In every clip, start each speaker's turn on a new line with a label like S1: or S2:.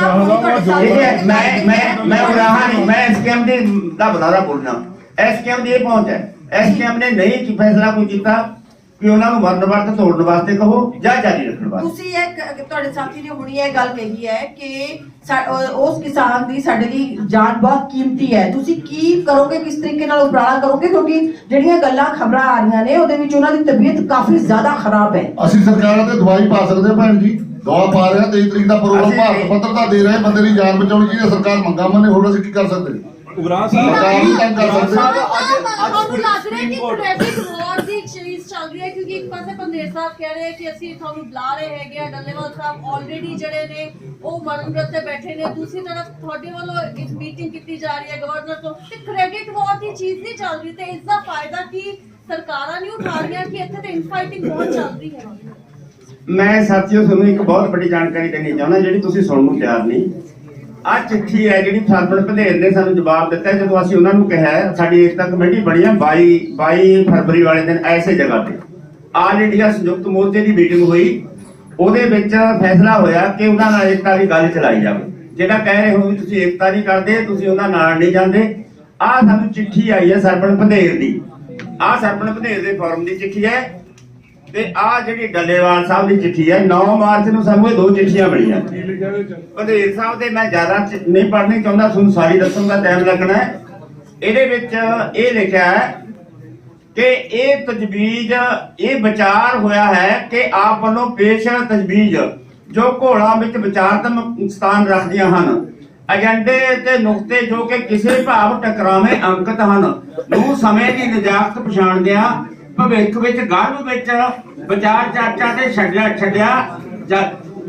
S1: ਠੀਕ ਹੈ ਮੈਂ ਮੈਂ ਮੈਂ ਉਰਾਹਾ ਨਹੀਂ ਮੈਂ ਐਸਕੇਐਮ ਦੇ ਦਾ ਬੁਲਾਰਾ ਬੋਲਣਾ। ਐਸਕੇਐਮ ਦੀ ਇਹ ਪਹੁੰਚ ਹੈ। ਐਸਕੇਐਮ ਨੇ ਨਹੀਂ ਕੀ ਫੈਸਲਾ ਕੋਈ ਕੀਤਾ ਕਿ ਉਹਨਾਂ ਨੂੰ ਮਰਨ ਵਰਤ ਤੋੜਨ ਵਾਸਤੇ ਕਹੋ ਜਾਂ ਜਾਰੀ ਰੱਖਣ ਵਾਸਤੇ।
S2: ਤੁਸੀਂ ਇਹ ਤੁਹਾਡੇ ਸਾਥੀ ਨੇ ਹੁਣੀ ਇਹ ਗੱਲ ਕਹੀ ਹੈ ਕਿ ਸਾ- ਅਹ ਉਸ ਕਿਸਾਨ ਦੀ ਸਾਡੇ ਲਈ ਜਾਨ ਬਹੁਤ ਕੀਮਤੀ ਹੈ। ਤੁਸੀਂ ਕੀ ਕਰੋਗੇ ਕਿਸ ਤਰੀਕੇ ਨਾਲ ਉਪਰਾਲਾ ਕਰੋਗੇ? ਕਿਉਂਕਿ ਜਿਹੜੀਆਂ ਗੱਲਾਂ ਖਬਰਾਂ ਆ ਰਹੀਆਂ ਨੇ ਉਹਦੇ ਵਿੱਚ ਉਹਨਾਂ ਦੀ ਤਬੀਅਤ ਕਾਫੀ ਜ਼ਿਆਦਾ ਖਰਾਬ ਹੈ।
S3: ਅਸੀਂ ਸਰਕਾਰਾਂ ਤੇ ਦਵਾਈ ਪਾ ਸਕਦੇ ਹਾਂ ਭੈਣ ਜੀ। ਦਵਾ ਪਾ ਰਹੇ ਹਾਂ 23 ਤਰੀਕ ਦਾ ਪ੍ਰੋਗਰਾਮ ਭਾਰਤ ਪੱਤਰ ਦਾ ਦੇ ਰਹੇ ਬੰਦੇ ਦੀ ਜਾਨ ਬਚਾਉਣੀ ਹੈ ਸਰਕਾਰ ਮੰਗਾ ਮੰਨੇ ਹੋਰ ਅਸੀਂ ਕੀ ਕਰ ਸਕਦੇ?
S4: ਉਗਰਾ
S3: ਸਰਕਾਰ ਵੀ ਤੰਗ ਕਰ ਸਕਦੇ
S4: ਸਾਹਿਬ,
S3: ਹਾਂ।
S4: ਅੱਜ- ਅੱਜ
S5: ਤੁਹਾਨੂੰ ਲੱਗ ਰਿਹਾ ਕਿ
S4: ਸੁਪਰੀਮ ਕੋਰਟ-
S5: ਕ੍ਰੈਡਿਟ ਵਾਰ ਦੀ ਇੱਕ ਸੀਰੀਜ਼ ਚੱਲ ਰਹੀ ਹੈ ਕਿਉਂਕਿ ਇੱਕ ਪਾਸੇ ਪੰਦੇਰ ਸਾਹਿਬ ਕਹਿ ਰਹੇ ਕਿ ਅਸੀਂ ਤੁਹਾਨੂੰ ਬੁਲਾ ਰਹੇ ਹੈਗੇ ਆ ਡੱਲੇਵਾਲ ਸਾਹਿਬ ਆਲਰੇਡੀ ਜਿਹੜੇ ਨੇ ਉਹ ਮਰਨ ਵਰਤ ਤੇ ਬੈਠੇ ਨੇ। ਦੂਸਰੀ ਤਰਫ ਤੁਹਾਡੇ ਵੱਲੋਂ ਇੱਕ ਮੀਟਿੰਗ ਕੀਤੀ ਜਾ ਰਹੀ ਹੈ ਗਵਰਨਰ ਤੋਂ ਤੇ ਕ੍ਰੈਡਿਟ ਵਾਰ ਦੀ ਚੀਜ਼ ਨਹੀਂ ਚੱਲ ਰਹੀ ਤੇ ਇਸ ਦਾ ਫਾਇਦਾ ਕੀ ਸਰਕਾਰਾਂ ਨਹੀਂ ਉਠਾ ਰਹੀਆਂ ਕਿ ਇੱਥੇ ਤੇ ਇਨਫਾਈਟਿੰਗ ਬਹੁਤ ਚੱਲ ਰਹੀ ਹੈ?
S1: ਮੈਂ ਸਾਥੀਓ, ਤੁਹਾਨੂੰ ਇੱਕ ਬਹੁਤ ਵੱਡੀ ਜਾਣਕਾਰੀ ਦੇਣੀ ਚਾਹੁੰਦਾ, ਜਿਹੜੀ ਤੁਸੀਂ ਸੁਣਨ ਨੂੰ ਤਿਆਰ ਨਹੀਂ। ਆ ਚਿੱਠੀ ਹੈ ਜਿਹੜੀ ਸਰਪਣ ਭਦੇਰ ਨੇ ਸਾਨੂੰ ਜਵਾਬ ਦਿੱਤਾ ਜਦੋਂ ਅਸੀਂ ਉਹਨਾਂ ਨੂੰ ਕਿਹਾ ਸਾਡੀ ਏਕਤਾ ਕਮੇਟੀ ਬਣੀ ਹੈ 22 22 ਫਰਵਰੀ ਵਾਲੇ ਦਿਨ ਐਸੇ ਜਗ੍ਹਾ ਤੇ। ਆਲ ਇੰਡੀਆ ਸੰਯੁਕਤ ਮੋਰਚੇ ਦੀ ਮੀਟਿੰਗ ਹੋਈ। ਉਹਦੇ ਵਿੱਚ ਫੈਸਲਾ ਹੋਇਆ ਕਿ ਉਹਨਾਂ ਨਾਲ ਏਕਤਾ ਦੀ ਗੱਲ ਚਲਾਈ ਜਾਵੇ। ਜਿਹੜਾ ਕਹਿ ਰਹੇ ਹੋ ਵੀ ਤੁਸੀਂ ਏਕਤਾ ਨਹੀਂ ਕਰਦੇ, ਤੁਸੀਂ ਉਹਨਾਂ ਨਾਲ ਨਹੀਂ ਜਾਂਦੇ। ਆ ਸਾਨੂੰ ਚਿੱਠੀ ਆਈ ਹੈ ਸਰਪਣ ਭਦੇਰ ਦੀ। ਆ ਸਰਪਣ ਭਦੇਰ ਦੇ ਫਾਰਮ ਦੀ ਚਿੱਠੀ ਹੈ। ਤੇ ਆ ਜਿਹੜੀ ਡੱਲੇਵਾਲ ਸਾਹਿਬ ਦੀ ਚਿੱਠੀ ਹੈ 9 ਮਾਰਚ ਨੂੰ ਸਾਨੂੰ ਇਹ ਦੋ ਚਿੱਠੀਆਂ ਮਿਲੀਆਂ। ਵਧੇਰ ਸਾਹਿਬ ਦੇ ਮੈਂ ਜ਼ਿਆਦਾ ਨਹੀਂ ਪੜ੍ਹਨੀ ਚਾਹੁੰਦਾ, ਤੁਹਾਨੂੰ ਸਾਰੀ ਦੱਸਣ ਦਾ ਟਾਈਮ ਲੱਗਣਾ ਹੈ। ਇਹਦੇ ਵਿੱਚ ਇਹ ਲਿਖਿਆ ਹੈ ਕਿ ਇਹ ਤਜਵੀਜ਼, ਇਹ ਵਿਚਾਰ ਹੋਇਆ ਹੈ ਕਿ ਆਪ ਵੱਲੋਂ ਪੇਸ਼ ਤਜਵੀਜ਼, ਜੋ ਘੋੜਾ ਵਿੱਚ ਵਿਚਾਰਤਮਕ ਸਥਾਨ ਰੱਖਦੀਆਂ ਹਨ। ਏਜੰਡੇ ਤੇ ਨੁਕਤੇ ਜੋ ਕਿ ਕਿਸੇ ਭਾਵ ਟਕਰਾਵੇਂ ਅੰਕਿਤ ਹਨ। ਨੂੰ ਸਮੇਂ ਦੀ ਨਜਾਕਤ ਪਛਾਣਦਿਆਂ ਭਵਿੱਖ ਵਿੱਚ ਗਰਭ ਵਿੱਚ ਵਿਚਾਰ ਚਰਚਾ ਤੇ ਛੱਡਿਆ ਛੱਡਿਆ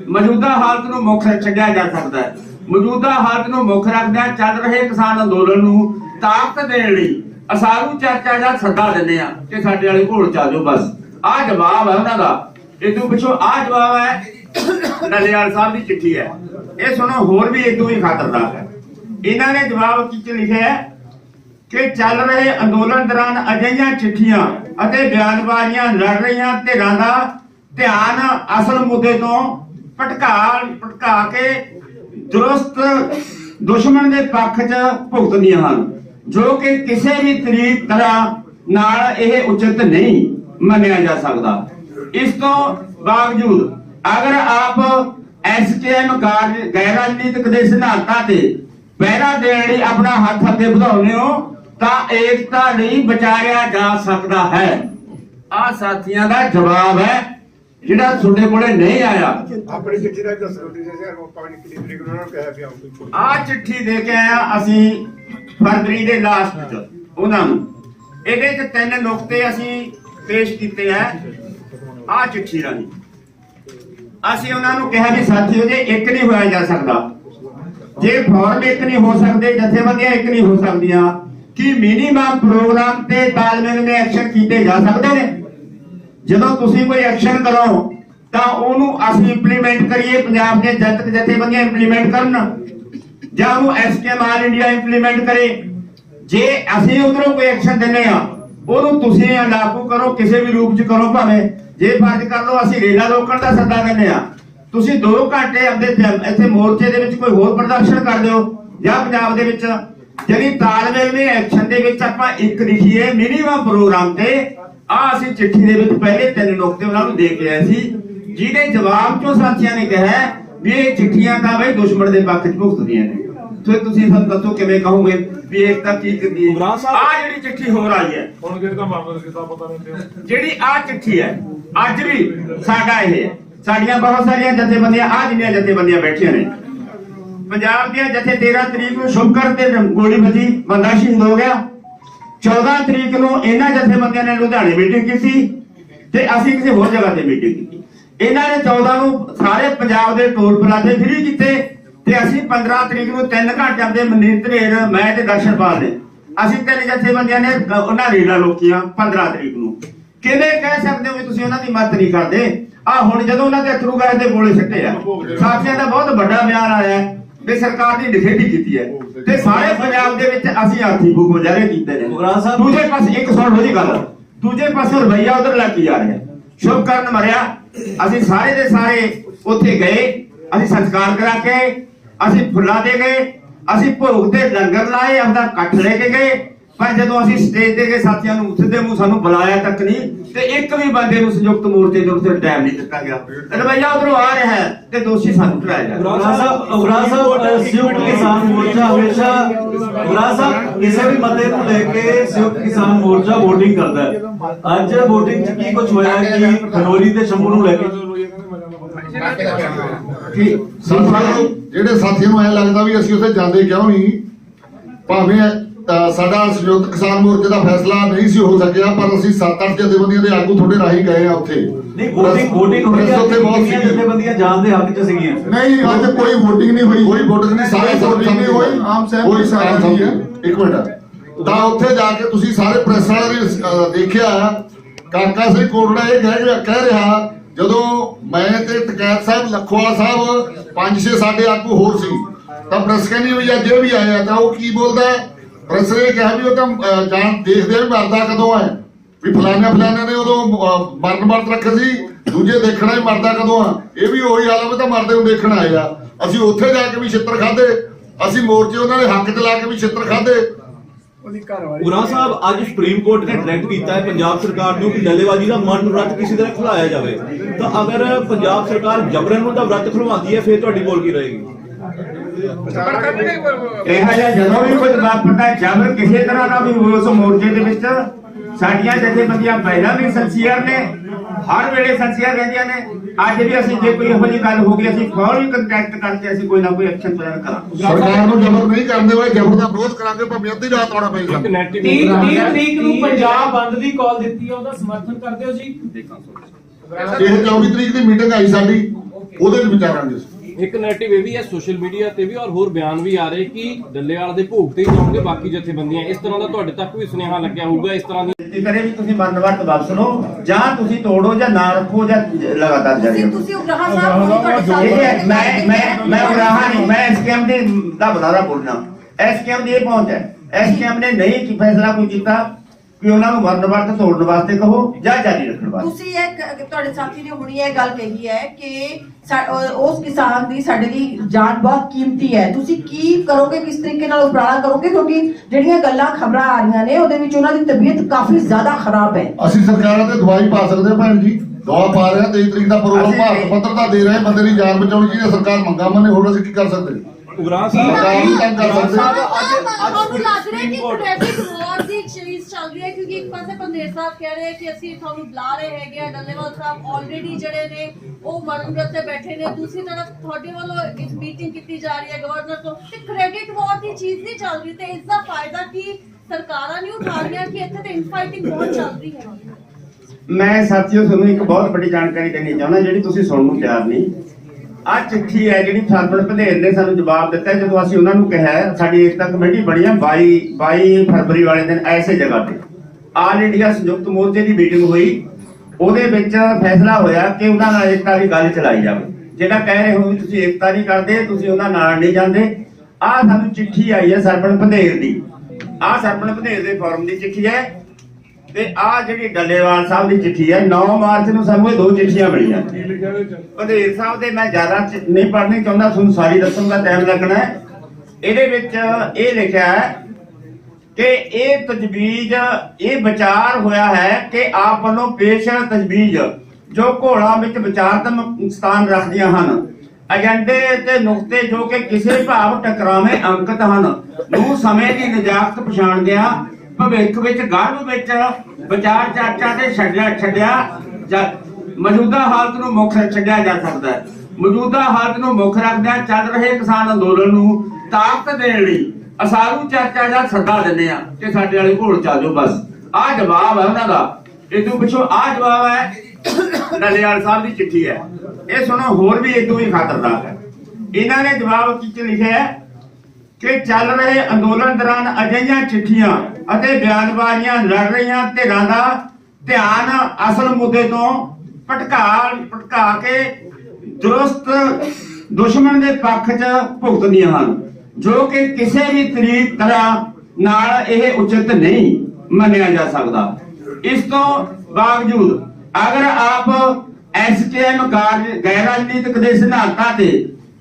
S1: ਮੌਜੂਦਾ ਹਾਲਤ ਨੂੰ ਮੁੱਖ ਛੱਡਿਆ ਜਾ ਸਕਦਾ ਹੈ। ਮੌਜੂਦਾ ਹਾਲਤ ਨੂੰ ਮੁੱਖ ਰੱਖਦਿਆਂ ਚੱਲ ਰਹੇ ਕਿਸਾਨ ਅੰਦੋਲਨ ਨੂੰ ਤਾਕਤ ਦੇਣ ਲਈ ਅਸਾਰੂ ਚਰਚਾ ਦਾ ਸੱਦਾ ਦਿੰਦੇ ਆ ਕਿ ਸਾਡੇ ਵਾਲੇ ਘੋਲ ਚ ਆ ਜਾਓ ਬਸ। ਆ ਜਵਾਬ ਹੈ ਉਹਨਾਂ ਦਾ। ਇਦੋਂ ਪਿੱਛੋਂ ਆ ਜਵਾਬ ਹੈ ਨਲਿਆਲ ਸਾਹਿਬ ਦੀ ਚਿੱਠੀ ਹੈ। ਇਹ ਸੁਣੋ, ਹੋਰ ਵੀ ਇਦੋਂ ਹੀ ਖਤਰਨਾਕ ਹੈ। ਇਹਨਾਂ ਨੇ ਜਵਾਬ ਕੀ ਚ ਲਿਖਿਆ ਹੈ ਕਿ ਚੱਲ ਰਹੇ ਅੰਦੋਲਨ ਦੌਰਾਨ ਅਜਿਹੀਆਂ ਚਿੱਠੀਆਂ ਅਤੇ ਬਿਆਨਬਾਜ਼ੀਆਂ ਲੜ ਰਹੀਆਂ ਧਿਰਾਂ ਦਾ ਧਿਆਨ ਅਸਲ ਮੁੱਦੇ ਤੋਂ ਭਟਕਾ ਭਟਕਾ ਕੇ ਦਰੁਸਤ ਦੁਸ਼ਮਣ ਦੇ ਪੱਖ 'ਚ ਭੁਗਤਦੀਆਂ ਹਨ, ਜੋ ਕਿ ਕਿਸੇ ਵੀ ਤਰੀਕ ਤਰ੍ਹਾਂ ਨਾਲ ਇਹ ਉਚਿਤ ਨਹੀਂ ਮੰਨਿਆ ਜਾ ਸਕਦਾ। ਇਸ ਤੋਂ ਬਾਵਜੂਦ ਅਗਰ ਆਪ ਐਸਕੇਐਮ ਗੈਰ ਰਾਜਨੀਤਿਕ ਦੇ ਸਿਧਾਂਤਾਂ ਤੇ ਪਹਿਰਾ ਦੇਣ ਲਈ ਆਪਣਾ ਹੱਥ ਅੱਗੇ ਵਧਾਉਂਦੇ ਹੋ ਤਾਂ ਏਕਤਾ ਨਹੀਂ ਵਿਚਾਰਿਆ ਜਾ ਸਕਦਾ ਹੈ। ਆ ਸਾਥੀਆਂ ਦਾ ਜਵਾਬ ਹੈ ਜਿਹੜਾ ਤੁਹਾਡੇ ਕੋਲੇ ਨਹੀਂ ਆਇਆ।
S6: ਆਪਣੀ ਚਿੱਠੀ ਦਾ ਦੱਸੋ ਤੁਸੀਂ ਸਰ ਆਪਾਂ ਨੇ ਕਿੰਨੀ ਤਰੀਕ ਨੂੰ ਉਹਨਾਂ ਨੂੰ ਕਿਹਾ ਵੀ
S1: ਆ ਚਿੱਠੀ ਦੇ ਕੇ ਆਇਆ ਅਸੀਂ ਫਰਵਰੀ ਦੇ ਲਾਸਟ ਚ ਉਹਨਾਂ ਨੂੰ। ਇਹਦੇ ਚ ਤਿੰਨ ਨੁਕਤੇ ਅਸੀਂ ਪੇਸ਼ ਕੀਤੇ ਆ ਆ ਚਿੱਠੀ ਰਾਹੀਂ। ਅਸੀਂ ਉਹਨਾਂ ਨੂੰ ਕਿਹਾ ਵੀ ਸਾਥੀਓ ਜੇ ਇੱਕ ਨਹੀਂ ਹੋਇਆ ਜਾ ਸਕਦਾ ਜੇ ਫੌਰਮ ਇੱਕ ਨਹੀਂ ਹੋ ਸਕਦੇ ਜਥੇਬੰਦੀਆਂ ਇੱਕ ਨਹੀਂ ਹੋ ਸਕਦੀਆਂ ਕੀ ਮਿਨੀਮਮ ਪ੍ਰੋਗਰਾਮ ਤੇ ਤਾਲਮੇਲ ਦੇ ਐਕਸ਼ਨ ਕੀਤੇ ਜਾ ਸਕਦੇ ਨੇ? ਜਦੋਂ ਤੁਸੀਂ ਕੋਈ ਐਕਸ਼ਨ ਕਰੋ, ਤਾਂ ਉਹਨੂੰ ਅਸੀਂ ਇੰਪਲੀਮੈਂਟ ਕਰੀਏ, ਪੰਜਾਬ ਦੇ ਜਨਤਕ ਜਥੇਬੰਦੀਆਂ ਇੰਪਲੀਮੈਂਟ ਕਰਨ। ਜਾਂ ਉਹਨੂੰ ਐਸਕੇਐਮ ਆਲ ਇੰਡੀਆ ਇੰਪਲੀਮੈਂਟ ਕਰੇ। ਜੇ ਅਸੀਂ ਉਧਰੋਂ ਕੋਈ ਐਕਸ਼ਨ ਦਿੰਨੇ ਆ ਉਹਨੂੰ ਤੁਸੀਂ ਲਾਗੂ ਕਰੋ, ਕਿਸੇ ਵੀ ਰੂਪ ਚ ਕਰੋ ਭਾਵੇਂ। ਜੇ ਫਰਜ਼ ਕਰ ਲਓ ਅਸੀਂ ਰੇਲਾ ਰੋਕਣ ਦਾ ਸੱਦਾ ਦਿੰਨੇ ਆ ਤੁਸੀਂ 2 ਘੰਟੇ ਆਪਦੇ ਇੱਥੇ ਮੋਰਚੇ ਦੇ ਵਿੱਚ ਕੋਈ ਹੋਰ ਪ੍ਰਦਰਸ਼ਨ ਕਰ ਦਿਓ, ਜਾਂ ਪੰਜਾਬ ਦੇ ਵਿੱਚ ਜਿਹੜੀ ਤਾਲਮੇਲ ਦੇ ਐਕਸ਼ਨ ਦੇ ਵਿੱਚ ਆਪਾਂ ਇੱਕ ਲਿਖੀਏ ਮਿਨੀਮਮ ਪ੍ਰੋਗਰਾਮ ਤੇ। ਆ ਅਸੀਂ ਚਿੱਠੀ ਦੇ ਵਿੱਚ ਪਹਿਲੇ ਤਿੰਨ ਨੁਕਤੇ ਉਹਨਾਂ ਨੂੰ ਦੇ ਕੇ ਆਏ ਸੀ। ਜਿਹਦੇ ਜਵਾਬ ਚੋਂ ਸਾਥੀਆਂ ਨੇ ਕਿਹਾ ਵੀ ਇਹ ਚਿੱਠੀਆਂ ਤਾਂ ਬਈ ਦੁਸ਼ਮਣ ਦੇ ਪੱਖ 'ਚ ਭੁਗਤਦੀਆਂ ਨੇ। ਤੇ ਤੁਸੀਂ ਸਾਨੂੰ ਦੱਸੋ ਕਿਵੇਂ ਕਹੋਗੇ ਵੀ ਇਹ ਤਾਂ ਕੀ ਕਰਦੀ ਹੈ? ਆ ਜਿਹੜੀ ਚਿੱਠੀ ਹੋਰ ਆਈ ਹੈ।
S4: ਹੁਣ ਕਿਹਦਾ ਮਾਮਲਾ ਕਿਤਾ ਪਤਾ ਨਹੀਂ
S1: ਜਿਹੜੀ ਆ ਚਿੱਠੀ ਹੈ ਅੱਜ ਵੀ ਸਾਡਾ ਇਹ ਹੈ। ਸਾਡੀਆਂ ਬਹੁਤ ਸਾਰੀਆਂ ਜਥੇਬੰਦੀਆਂ ਆ ਜਿੰਨੀਆਂ ਜਥੇਬੰਦੀਆਂ ਬੈਠੀਆਂ ਨੇ। ਪੰਜਾਬ ਦੀਆਂ ਜਥੇ 13 ਤਰੀਕ ਨੂੰ ਸ਼ੁਕਰ ਤੇ ਗੋਲੀ ਵੱਜੀ, ਬੰਦਾ ਸ਼ਹੀਦ ਹੋ ਗਿਆ। 14 ਤਰੀਕ ਨੂੰ ਇਹਨਾਂ ਜਥੇਬੰਦੀਆਂ ਨੇ ਲੁਧਿਆਣੇ ਮੀਟਿੰਗ ਕੀਤੀ ਤੇ ਅਸੀਂ ਕਿਸੇ ਹੋਰ ਜਗ੍ਹਾ ਤੇ ਮੀਟਿੰਗ ਕੀਤੀ। ਇਹਨਾਂ ਨੇ 14 ਨੂੰ ਸਾਰੇ ਪੰਜਾਬ ਦੇ ਟੋਲ ਪਲਾਜ਼ੇ ਫ੍ਰੀ ਕੀਤੇ ਤੇ ਅਸੀਂ 15 ਤਰੀਕ ਨੂੰ 3 ਘੰਟਿਆਂ ਦੇ ਮਨੀਤ ਮੈਂ ਤੇ ਦਰਸ਼ਨਪਾਲ ਨੇ ਅਸੀਂ ਤਿੰਨ ਜਥੇਬੰਦੀਆਂ ਨੇ ਉਹਨਾਂ ਰੀਲਾ ਲੋਕੀਆਂ 15 ਤਰੀਕ ਨੂੰ। ਕਿਵੇਂ ਕਹਿ ਸਕਦੇ ਹੋ ਵੀ ਤੁਸੀਂ ਉਹਨਾਂ ਦੀ ਮਦਦ ਨਹੀਂ ਕਰਦੇ? ਆ ਹੁਣ ਜਦੋਂ ਉਹਨਾਂ ਦੇ ਅਥਰੂ ਗਏ ਤੇ ਗੋਲੇ ਸਿੱਟੇ ਆ। ਸਾਥੀਆਂ ਦਾ ਬਹੁਤ ਵੱਡਾ ਬਿਆਨ ਆਇਆ। ਵੀ ਸਰਕਾਰ ਦੀ ਨਿਖੇਧੀ ਕੀਤੀ ਹੈ। ਤੇ ਸਾਰੇ ਪੰਜਾਬ ਦੇ ਵਿੱਚ ਅਸੀਂ ਆਰਥਿਕ ਭੂਖ ਮੁਜ਼ਾਹਰੇ ਕੀਤੇ ਨੇ।
S4: ਉਗਰਾਹ ਸਾਹਿਬ-
S1: ਦੂਜੇ ਪਾਸੇ ਇੱਕ ਸੁਣ ਲਓ ਜੀ ਗੱਲ। ਦੂਜੇ ਪਾਸੇ ਰਵਈਆ ਉਧਰ ਲੱਗ ਜਾ ਰਿਹਾ ਸ਼ੁਭ ਕਰਨ ਮਰਿਆ। ਅਸੀਂ ਸਾਰੇ ਦੇ ਸਾਰੇ ਉੱਥੇ ਗਏ। ਅਸੀਂ ਸੰਸਕਾਰ ਕਰਾ ਕੇ ਅਸੀਂ ਫੁੱਲਾਂ ਦੇ ਗਏ। ਅਸੀਂ ਭੋਗ ਤੇ ਲੰਗਰ ਲਾਏ। ਆਪਦਾ ਇਕੱਠ ਲੈ ਕੇ ਗਏ। ਪਰ ਜਦੋਂ ਅਸੀਂ ਸਟੇਜ ਤੇ ਗਏ ਸਾਥੀਆਂ ਨੂੰ ਸਿੱਧੇ ਮੂੰਹ ਸਾਨੂੰ ਬੁਲਾਇਆ ਤੱਕ ਨਹੀਂ ਤੇ ਇੱਕ ਵੀ ਬੰਦੇ ਨੂੰ ਸੰਯੁਕਤ ਮੋਰਚੇ ਦੇ ਉੱਤੇ ਟਾਈਮ ਨਹੀਂ ਦਿੱਤਾ ਗਿਆ। ਰਵਈਆ ਉਧਰੋਂ ਆ ਰਿਹਾ ਹੈ ਤੇ ਦੋਸ਼ੀ ਸਾਨੂੰ ਠਹਿਰਾਇਆ ਜਾ
S7: ਉਗਰਾ ਸਾਹਿਬ ਉਗਰਾ ਸਾਹਿਬ ਸੰਯੁਕਤ ਕਿਸਾਨ ਮੋਰਚਾ ਹਮੇਸ਼ਾ ਉਗਰਾ ਸਾਹਿਬ ਕਿਸੇ ਵੀ ਮਤੇ ਨੂੰ ਲੈ ਕੇ ਸੰਯੁਕਤ ਕਿਸਾਨ ਮੋਰਚਾ VOTING ਕਰਦਾ ਹੈ। ਅੱਜ VOTING ਚ ਕੀ ਕੁਝ ਹੋਇਆ ਕਿ ਖਨੋਰੀ ਤੇ ਸ਼ੰਭੂ ਨੂੰ ਲੈ ਕੇ?
S3: ਜਿਹੜੇ ਸਾਥੀਆਂ ਨੂੰ ਐ ਲੱਗਦਾ ਵੀ ਅਸੀਂ ਉੱਥੇ ਜਾਂਦੇ ਕਿਉਂ ਨਹੀਂ? ਭਾਵੇਂ ਸਾਡਾ ਸੰਯੁਕਤ ਕਿਸਾਨ ਮੋਰਚੇ ਦਾ ਫੈਸਲਾ ਨਹੀਂ ਸੀ ਹੋ ਸਕਿਆ ਪਰ ਅਸੀਂ 7-8 ਜਥੇਬੰਦੀਆਂ ਦੇ ਆਗੂ ਤੁਹਾਡੇ ਰਾਹੀਂ ਗਏ ਆ ਉੱਥੇ।
S7: ਨਹੀਂ VOTING VOTING ਹੋਈ ਹੈ
S3: ਉੱਥੇ ਬਹੁਤ
S7: ਕਿੰਨੀਆਂ
S3: ਸੀਗੀ
S7: ਜਥੇਬੰਦੀਆਂ ਜਾਣ ਦੇ ਹੱਕ ਚ ਸੀਗੀਆਂ?
S3: ਨਹੀਂ ਅੱਜ ਕੋਈ VOTING ਨਹੀਂ ਹੋਈ। ਕੋਈ VOTING ਨਹੀਂ ਸਾਰੇ VOTING ਨਹੀਂ ਹੋਈ। ਆਮ ਸਹਿਮਤੀ ਸਾਰਾ ਹੋਈ ਹੈ। ਇੱਕ ਮਿੰਟ। ਤਾਂ ਉੱਥੇ ਜਾ ਕੇ ਤੁਸੀਂ ਸਾਰੇ ਪ੍ਰੈਸ ਵਾਲਿਆਂ ਨੇ ਦੇਖਿਆ। ਕਾਕਾ ਸਿੰਘ ਕੋਟੜਾ ਇਹ ਕਹਿ ਰਿਹਾ ਕਹਿ ਰਿਹਾ ਜਦੋਂ ਮੈਂ ਤੇ ਟਕੈਤ ਸਾਹਿਬ ਲਖਵਾਲ ਸਾਹਿਬ ਪੰਜ ਛੇ ਸਾਡੇ ਆਗੂ ਹੋਰ ਸੀ ਤਾਂ ਪ੍ਰੈਸ ਕਹਿੰਦੀ ਵੀ ਅੱਜ ਇਹ ਵੀ ਆਇਆ ਤਾਂ ਉਹ ਕੀ ਬੋਲਦਾ? ਪ੍ਰੈਸ ਨੇ ਕਿਹਾ ਵੀ ਉਹ ਤਾਂ ਜਾਣ ਦੇਖਦੇ ਆ ਮਰਦਾ ਕਦੋਂ ਹੈ। ਵੀ ਫਲਾਣਾ ਫਲਾਣਾ ਨੇ ਉਦੋਂ ਮਰਨ ਵਰਤ ਰੱਖੇ ਸੀ ਦੂਜੇ ਦੇਖਣਾ ਹੀ ਮਰਦਾ ਕਦੋਂ ਆ। ਇਹ ਵੀ ਉਹੀ ਹਾਲ ਆ ਵੀ ਤਾਂ ਮਰਦੇ ਨੂੰ ਦੇਖਣ ਆਏ ਆ। ਅਸੀਂ ਉੱਥੇ ਜਾ ਕੇ ਵੀ ਛਿੱਤਰ ਖਾਦੇ ਅਸੀਂ ਮੋਰਚੇ ਉਹਨਾਂ ਦੇ ਹੱਕ 'ਚ ਲਾ ਕੇ ਵੀ ਛਿੱਤਰ ਖਾਦੇ
S6: ਉਹਦੀ ਘਰ ਵਾਲੀ
S8: ਉਰਾ ਸਾਹਿਬ ਅੱਜ ਸੁਪਰੀਮ ਕੋਰਟ ਨੇ ਡਾਇਰੈਕਟ ਕੀਤਾ ਹੈ ਪੰਜਾਬ ਸਰਕਾਰ ਨੂੰ ਕਿ ਡੱਲੇਬਾਜ਼ੀ ਦਾ ਮਰਨ ਵਰਤ ਕਿਸੇ ਤਰ੍ਹਾਂ ਖੁਲਾਇਆ ਜਾਵੇ। ਤਾਂ ਅਗਰ ਪੰਜਾਬ ਸਰਕਾਰ ਜਬਰਨ ਉਹਦਾ ਵਰਤ ਖੁਲਵਾਉਂਦੀ ਹੈ ਫਿਰ ਤੁਹਾਡੀ ਬੋਲ ਕੀ ਰਹੇਗੀ।
S1: ਇਹੋ ਜਿਹਾ ਜਦੋਂ ਵੀ ਕੁਝ ਵਾਪਰਦਾ ਜਬਰ ਕਿਸੇ ਤਰ੍ਹਾਂ ਦਾ ਵੀ ਹੋਵੇ ਉਸ ਮੋਰਚੇ ਦੇ ਵਿੱਚ ਸਾਡੀਆਂ ਜਥੇਬੰਦੀਆਂ ਪਹਿਲਾਂ ਵੀ ਸੰਸੀਅਰ ਨੇ ਹਰ ਵੇਲੇ ਸੰਸੀਅਰ ਰਹਿੰਦੀਆਂ ਨੇ। ਅੱਜ ਵੀ ਅਸੀਂ ਜੇ ਕੋਈ ਇਹੋ ਜਿਹੀ ਗੱਲ ਹੋ ਗਈ ਅਸੀਂ ਫੌਰੀ ਕੰਟੈਕਟ ਕਰਕੇ ਅਸੀਂ ਕੋਈ ਨਾ ਕੋਈ ਐਕਸ਼ਨ ਪਲਾਨ ਕਰਾਂਗੇ।
S3: ਸਰਕਾਰ ਨੂੰ ਜ਼ਬਰ ਨਹੀਂ ਕਰਦੇ ਹੋਏ ਜ਼ਬਰ ਦਾ ਵਿਰੋਧ ਕਰਾਂਗੇ ਭਾਵੇਂ ਅੱਧੀ ਰਾਤ ਆਉਣਾ ਪਏ ਸਾਨੂੰ
S9: 30 30 ਤਰੀਕ ਨੂੰ ਪੰਜਾਬ ਬੰਦ ਦੀ ਕਾਲ ਦਿੱਤੀ ਹੈ ਉਹਦਾ ਸਮਰਥਨ ਕਰਦੇ ਹੋ ਜੀ?
S3: ਇਹ 24 ਤਰੀਕ ਦੀ ਮੀਟਿੰਗ ਆਈ ਸਾਡੀ ਉਹਦੇ ਵਿੱਚ ਵਿਚਾਰਾਂਗੇ ਅਸੀਂ।
S10: ਇੱਕ ਨੈਰੇਟਿਵ ਇਹ ਵੀ ਹੈ ਸੋਸ਼ਲ ਮੀਡੀਆ ਤੇ ਵੀ ਔਰ ਹੋਰ ਬਿਆਨ ਵੀ ਆ ਰਹੇ ਕਿ ਡੱਲੇਵਾਲ ਦੇ ਭੋਗ ਤੇ ਹੀ ਜਾਣਗੇ ਬਾਕੀ ਜਥੇਬੰਦੀਆਂ। ਇਸ ਤਰ੍ਹਾਂ ਦਾ ਤੁਹਾਡੇ ਤੱਕ ਵੀ ਸੁਨੇਹਾ ਲੱਗਿਆ ਹੋਊਗਾ ਇਸ ਤਰ੍ਹਾਂ ਦੀ
S1: ਬੇਨਤੀ ਕਰੇ ਵੀ ਤੁਸੀਂ ਮਰਨ ਵਰਤ ਵਾਪਸ ਲਓ ਜਾਂ ਤੁਸੀਂ ਤੋੜੋ ਜਾਂ ਨਾ ਰੱਖੋ ਜਾਂ ਲਗਾਤਾਰ ਜਾਰੀ
S2: ਤੁਸੀਂ
S1: ਰੱਖੋ।
S2: ਤੁਸੀਂ ਉਗਰਾਹ ਸਾਹਿਬ ਹੁਣੀ ਤੁਹਾਡੇ ਸਾਹਮਣੇ
S1: ਮੈਂ ਮੈਂ ਮੈਂ ਉਰਾਹਾ ਨਹੀਂ ਮੈਂ ਐਸਕੇਐਮ ਦੇ ਦਾ ਬੁਲਾਰਾ ਬੋਲਣਾ ਐਸਕੇਐਮ ਦੀ ਇਹ ਪਹੁੰਚ ਹੈ। ਐਸਕੇਐਮ ਨੇ ਨਹੀਂ ਕੀ ਫੈਸਲਾ ਕੋਈ ਕੀਤਾ। ਕਿ ਉਹਨਾਂ ਨੂੰ ਮਰਨ ਵਰਤ ਤੋੜਨ ਵਾਸਤੇ ਕਹੋ ਜਾਂ ਜਾਰੀ ਰੱਖਣ ਵਾਸਤੇ।
S2: ਤੁਸੀਂ ਇਹ ਤੁਹਾਡੇ ਸਾਥੀ ਨੇ ਹੁਣੀ ਇਹ ਗੱਲ ਕਹੀ ਹੈ ਕਿ ਸਾ- ਅਹ ਉਸ ਕਿਸਾਨ ਦੀ ਸਾਡੇ ਲਈ ਜਾਨ ਬਹੁਤ ਕੀਮਤੀ ਹੈ। ਤੁਸੀਂ ਕੀ ਕਰੋਗੇ ਕਿਸ ਤਰੀਕੇ ਨਾਲ ਉਪਰਾਲਾ ਕਰੋਗੇ? ਕਿਉਂਕਿ ਜਿਹੜੀਆਂ ਗੱਲਾਂ ਖਬਰਾਂ ਆ ਰਹੀਆਂ ਨੇ ਉਹਦੇ ਵਿੱਚ ਉਹਨਾਂ ਦੀ ਤਬੀਅਤ ਕਾਫੀ ਜ਼ਿਆਦਾ ਖਰਾਬ ਹੈ।
S3: ਅਸੀਂ ਸਰਕਾਰਾਂ ਤੇ ਦਵਾਈ ਪਾ ਸਕਦੇ ਹਾਂ ਭੈਣ ਜੀ। ਦਵਾ ਪਾ ਰਹੇ ਹਾਂ 23 ਤਰੀਕ ਦਾ ਪ੍ਰੋਗਰਾਮ
S1: ਅਸੀਂ-
S3: ਭਾਰਤ ਪੱਤਰ ਦਾ ਦੇ ਰਹੇ ਬੰਦੇ ਦੀ ਜਾਨ ਬਚਾਉਣੀ ਹੈ ਸਰਕਾਰ ਮੰਗਾ ਮੰਨੇ ਹੋਰ ਅਸੀਂ ਕੀ ਕਰ ਸਕਦੇ?
S10: ਉਗਰਾ
S3: ਸਰਕਾਰ ਵੀ ਕੰਮ ਕਰ ਸਕਦੇ
S5: ਤੁਹਾਨੂੰ ਲੱਗ ਰਿਹਾ ਕਿ ਟ੍ਰੈਫਿਕ ਵਾਰ ਦੀ ਸੀਰੀਜ਼ ਚੱਲ ਰਹੀ ਹੈ ਕਿਉਂਕਿ ਇੱਕ ਪਾਸੇ ਪੰਦੇਰ ਸਾਹਿਬ ਕਹਿ ਰਹੇ ਕਿ ਅਸੀਂ ਤੁਹਾਨੂੰ ਬੁਲਾ ਰਹੇ ਹੈਗੇ ਆ ਡੱਲੇਵਾਲ ਸਾਹਿਬ ਆਲਰੇਡੀ ਜਿਹੜੇ ਨੇ ਉਹ ਮਰਨ ਵਰਤ ਤੇ ਬੈਠੇ ਨੇ। ਦੂਸਰੀ ਤਰਫ ਤੁਹਾਡੇ ਵੱਲੋਂ ਇੱਕ ਮੀਟਿੰਗ ਕੀਤੀ ਜਾ ਰਹੀ ਹੈ ਗਵਰਨਰ ਤੋਂ। ਤੇ ਕ੍ਰੈਡਿਟ ਵਾਰ ਦੀ ਚੀਜ਼ ਨਹੀਂ ਚੱਲ ਰਹੀ ਤੇ ਇਸ ਦਾ ਫਾਇਦਾ ਕੀ ਸਰਕਾਰਾਂ ਨਹੀਂ ਉਠਾ ਰਹੀਆਂ ਕਿ ਇੱਥੇ ਤੇ ਇਨਫਾਈਟਿੰਗ ਬਹੁਤ ਚੱਲ ਰਹੀ ਹੈ?
S1: ਮੈਂ ਸਾਥੀਓ ਤੁਹਾਨੂੰ ਇੱਕ ਬਹੁਤ ਵੱਡੀ ਜਾਣਕਾਰੀ ਦੇਣੀ ਚਾਹੁੰਦਾ ਜਿਹੜੀ ਤੁਸੀਂ ਸੁਣਨ ਨੂੰ ਤਿਆਰ ਨਹੀਂ। ਆ ਚਿੱਠੀ ਹੈ ਜਿਹੜੀ ਸਰਪਣ ਭਦੇਰ ਨੇ ਸਾਨੂੰ ਜਵਾਬ ਦਿੱਤਾ ਜਦੋਂ ਅਸੀਂ ਉਹਨਾਂ ਨੂੰ ਕਿਹਾ ਸਾਡੀ ਏਕਤਾ ਕਮੇਟੀ ਬਣੀ ਹੈ 22 22 ਫਰਵਰੀ ਵਾਲੇ ਦਿਨ ਐਸੇ ਜਗ੍ਹਾ ਤੇ। ਆਲ ਇੰਡੀਆ ਸੰਯੁਕਤ ਮੋਰਚੇ ਦੀ ਮੀਟਿੰਗ ਹੋਈ। ਉਹਦੇ ਵਿੱਚ ਫੈਸਲਾ ਹੋਇਆ ਕਿ ਉਹਨਾਂ ਨਾਲ ਏਕਤਾ ਦੀ ਗੱਲ ਚਲਾਈ ਜਾਵੇ। ਜਿਹੜਾ ਕਹਿ ਰਹੇ ਹੋ ਤੁਸੀਂ ਏਕਤਾ ਨਹੀਂ ਕਰਦੇ, ਤੁਸੀਂ ਉਹਨਾਂ ਨਾਲ ਨਹੀਂ ਜਾਂਦੇ। ਆ ਸਾਨੂੰ ਚਿੱਠੀ ਆਈ ਹੈ ਸਰਪਣ ਭਦੇਰ ਦੀ। ਆ ਸਰਪਣ ਭਦੇਰ ਦੇ ਫਾਰਮ ਦੀ ਚਿੱਠੀ ਹੈ। ਤੇ ਆ ਜਿਹੜੀ ਡੱਲੇਵਾਲ ਸਾਹਿਬ ਦੀ ਚਿੱਠੀ ਹੈ 9 ਮਾਰਚ ਨੂੰ ਸਾਨੂੰ ਇਹ ਦੋ ਚਿੱਠੀਆਂ ਮਿਲੀਆਂ।
S4: ਕੀ
S1: ਸਾਹਿਬ ਦੇ ਮੈਂ ਜ਼ਿਆਦਾ ਨਹੀਂ ਪੜ੍ਹਨੀ ਚਾਹੁੰਦਾ, ਤੁਹਾਨੂੰ ਸਾਰੀ ਦੱਸਣ ਦਾ ਟਾਈਮ ਲੱਗਣਾ ਹੈ। ਇਹਦੇ ਵਿੱਚ ਇਹ ਲਿਖਿਆ ਹੈ ਕਿ ਇਹ ਤਜਵੀਜ਼, ਇਹ ਵਿਚਾਰ ਹੋਇਆ ਹੈ ਕਿ ਆਪ ਵੱਲੋਂ ਪੇਸ਼ ਤਜਵੀਜ਼, ਜੋ ਘੋੜਾ ਵਿੱਚ ਵਿਚਾਰਤਮਕ ਸਥਾਨ ਰੱਖਦੀਆਂ ਹਨ। ਏਜੰਡੇ ਤੇ ਨੁਕਤੇ ਜੋ ਕਿ ਕਿਸੇ ਭਾਵ ਟਕਰਾਵੇਂ ਅੰਕਿਤ ਹਨ। ਨੂੰ ਸਮੇਂ ਦੀ ਨਜਾਕਤ ਪਛਾਣਦਿਆਂ ਭਵਿੱਖ ਵਿੱਚ ਗਰਭ ਵਿੱਚ ਵਿਚਾਰ ਚਰਚਾ ਤੇ ਛੱਡਿਆ ਛੱਡਿਆ ਮੌਜੂਦਾ ਹਾਲਤ ਨੂੰ ਮੁੱਖ ਛੱਡਿਆ ਜਾ ਸਕਦਾ ਹੈ। ਮੌਜੂਦਾ ਹਾਲਤ ਨੂੰ ਮੁੱਖ ਰੱਖਦਿਆਂ ਚੱਲ ਰਹੇ ਕਿਸਾਨ ਅੰਦੋਲਨ ਨੂੰ ਤਾਕਤ ਦੇਣ ਲਈ ਅਸਾਰੂ ਚਰਚਾ ਦਾ ਸੱਦਾ ਦਿੰਦੇ ਆ ਕਿ ਸਾਡੇ ਵਾਲੇ ਘੋਲ ਚੱਲ ਜਾਓ ਬਸ। ਆਹ ਜਵਾਬ ਹੈ ਉਹਨਾਂ ਦਾ। ਇਦੋਂ ਪਿੱਛੋਂ ਆਹ ਜਵਾਬ ਹੈ ਡੱਲੇਵਾਲ ਸਾਹਿਬ ਦੀ ਚਿੱਠੀ ਹੈ। ਇਹ ਸੁਣੋ, ਹੋਰ ਵੀ ਇਦੋਂ ਹੀ ਖਤਰਨਾਕ ਹੈ। ਇਹਨਾਂ ਨੇ ਜਵਾਬ ਕੀ ਲਿਖਿਆ ਹੈ ਕਿ ਚੱਲ ਰਹੇ ਅੰਦੋਲਨ ਦੌਰਾਨ ਅਜਿਹੀਆਂ ਚਿੱਠੀਆਂ ਅਤੇ ਬਿਆਨਬਾਜ਼ੀਆਂ ਲੜ ਰਹੀਆਂ ਧਿਰਾਂ ਦਾ ਧਿਆਨ ਅਸਲ ਮੁੱਦੇ ਤੋਂ ਭਟਕਾ ਭਟਕਾ ਕੇ ਦਰੁਸਤ ਦੁਸ਼ਮਣ ਦੇ ਪੱਖ 'ਚ ਭੁਗਤਦੀਆਂ ਹਨ, ਜੋ ਕਿ ਕਿਸੇ ਵੀ ਤਰੀਕ ਤਰ੍ਹਾਂ ਨਾਲ ਇਹ ਉਚਿਤ ਨਹੀਂ ਮੰਨਿਆ ਜਾ ਸਕਦਾ। ਇਸ ਤੋਂ ਬਾਵਜੂਦ ਅਗਰ ਆਪ ਐਸਕੇਐਮ ਗੈਰ ਰਾਜਨੀਤਿਕ ਦੇ ਸਿਧਾਂਤਾਂ ਤੇ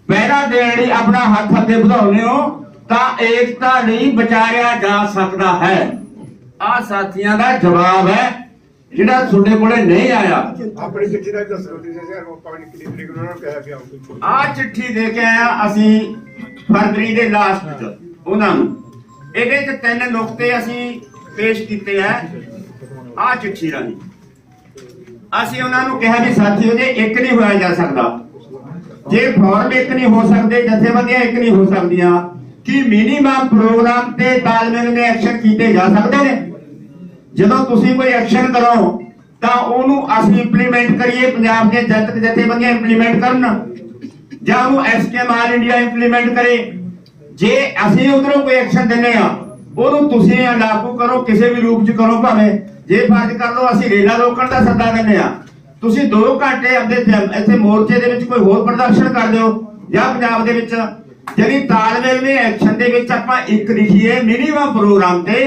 S1: ਪਹਿਰਾ ਦੇਣ ਲਈ ਆਪਣਾ ਹੱਥ ਅੱਗੇ ਵਧਾਉਂਦੇ ਹੋ ਤਾਂ ਏਕਤਾ ਨਹੀਂ ਵਿਚਾਰਿਆ ਜਾ ਸਕਦਾ ਹੈ। ਆ ਸਾਥੀਆਂ ਦਾ ਜਵਾਬ ਹੈ ਜਿਹੜਾ ਤੁਹਾਡੇ ਕੋਲੇ ਨਹੀਂ ਆਇਆ।
S6: ਆਪਣੀ ਚਿੱਠੀ ਦਾ ਦੱਸੋ ਤੁਸੀਂ ਸਰ ਉਹ ਪਾਣੀ ਕਿੰਨੀ ਤਰੀਕ ਨੂੰ ਉਹਨਾਂ ਨੂੰ ਕਿਹਾ ਪਿਆ
S1: ਆ ਚਿੱਠੀ ਦੇ ਕੇ ਆਇਆ ਅਸੀਂ ਫਰਵਰੀ ਦੇ ਲਾਸਟ ਚ ਉਹਨਾਂ ਨੂੰ। ਇਹਦੇ ਚ ਤਿੰਨ ਨੁਕਤੇ ਅਸੀਂ ਪੇਸ਼ ਕੀਤੇ ਆ ਆ ਚਿੱਠੀ ਰਾਹੀਂ। ਅਸੀਂ ਉਹਨਾਂ ਨੂੰ ਕਿਹਾ ਵੀ ਸਾਥੀਓ ਜੇ ਇੱਕ ਨਹੀਂ ਹੋਇਆ ਜਾ ਸਕਦਾ ਜੇ ਫੋਰਮ ਇੱਕ ਨਹੀਂ ਹੋ ਸਕਦੇ ਜਥੇਬੰਦੀਆਂ ਇੱਕ ਨਹੀਂ ਹੋ ਸਕਦੀਆਂ ਕੀ ਮਿਨੀਮਮ ਪ੍ਰੋਗਰਾਮ ਤੇ ਤਾਲਮੇਲ ਦੇ ਐਕਸ਼ਨ ਕੀਤੇ ਜਾ ਸਕਦੇ ਨੇ? ਜਦੋਂ ਤੁਸੀਂ ਕੋਈ ਐਕਸ਼ਨ ਕਰੋ, ਤਾਂ ਉਹਨੂੰ ਅਸੀਂ ਇੰਪਲੀਮੈਂਟ ਕਰੀਏ ਪੰਜਾਬ ਦੇ ਜਨਤਕ ਜਥੇਬੰਦੀਆਂ ਇੰਪਲੀਮੈਂਟ ਕਰਨ। ਜਾਂ ਉਹਨੂੰ ਐਸਕੇਐਮ ਆਲ ਇੰਡੀਆ ਇੰਪਲੀਮੈਂਟ ਕਰੇ। ਜੇ ਅਸੀਂ ਉਧਰੋਂ ਕੋਈ ਐਕਸ਼ਨ ਦਿੰਨੇ ਆ ਉਹਨੂੰ ਤੁਸੀਂ ਲਾਗੂ ਕਰੋ, ਕਿਸੇ ਵੀ ਰੂਪ ਚ ਕਰੋ ਭਾਵੇਂ। ਜੇ ਫਰਜ਼ ਕਰ ਲਓ ਅਸੀਂ ਰੇਲਾ ਰੋਕਣ ਦਾ ਸੱਦਾ ਦਿੰਨੇ ਆ ਤੁਸੀਂ 2 ਘੰਟੇ ਆਪਦੇ ਇੱਥੇ ਮੋਰਚੇ ਦੇ ਵਿੱਚ ਕੋਈ ਹੋਰ ਪ੍ਰਦਰਸ਼ਨ ਕਰ ਦਿਓ, ਜਾਂ ਪੰਜਾਬ ਦੇ ਵਿੱਚ ਜਿਹੜੀ ਤਾਲਮੇਲ ਦੇ ਐਕਸ਼ਨ ਦੇ ਵਿੱਚ ਆਪਾਂ ਇੱਕ ਲਿਖੀਏ ਮਿਨੀਮਮ ਪ੍ਰੋਗਰਾਮ ਤੇ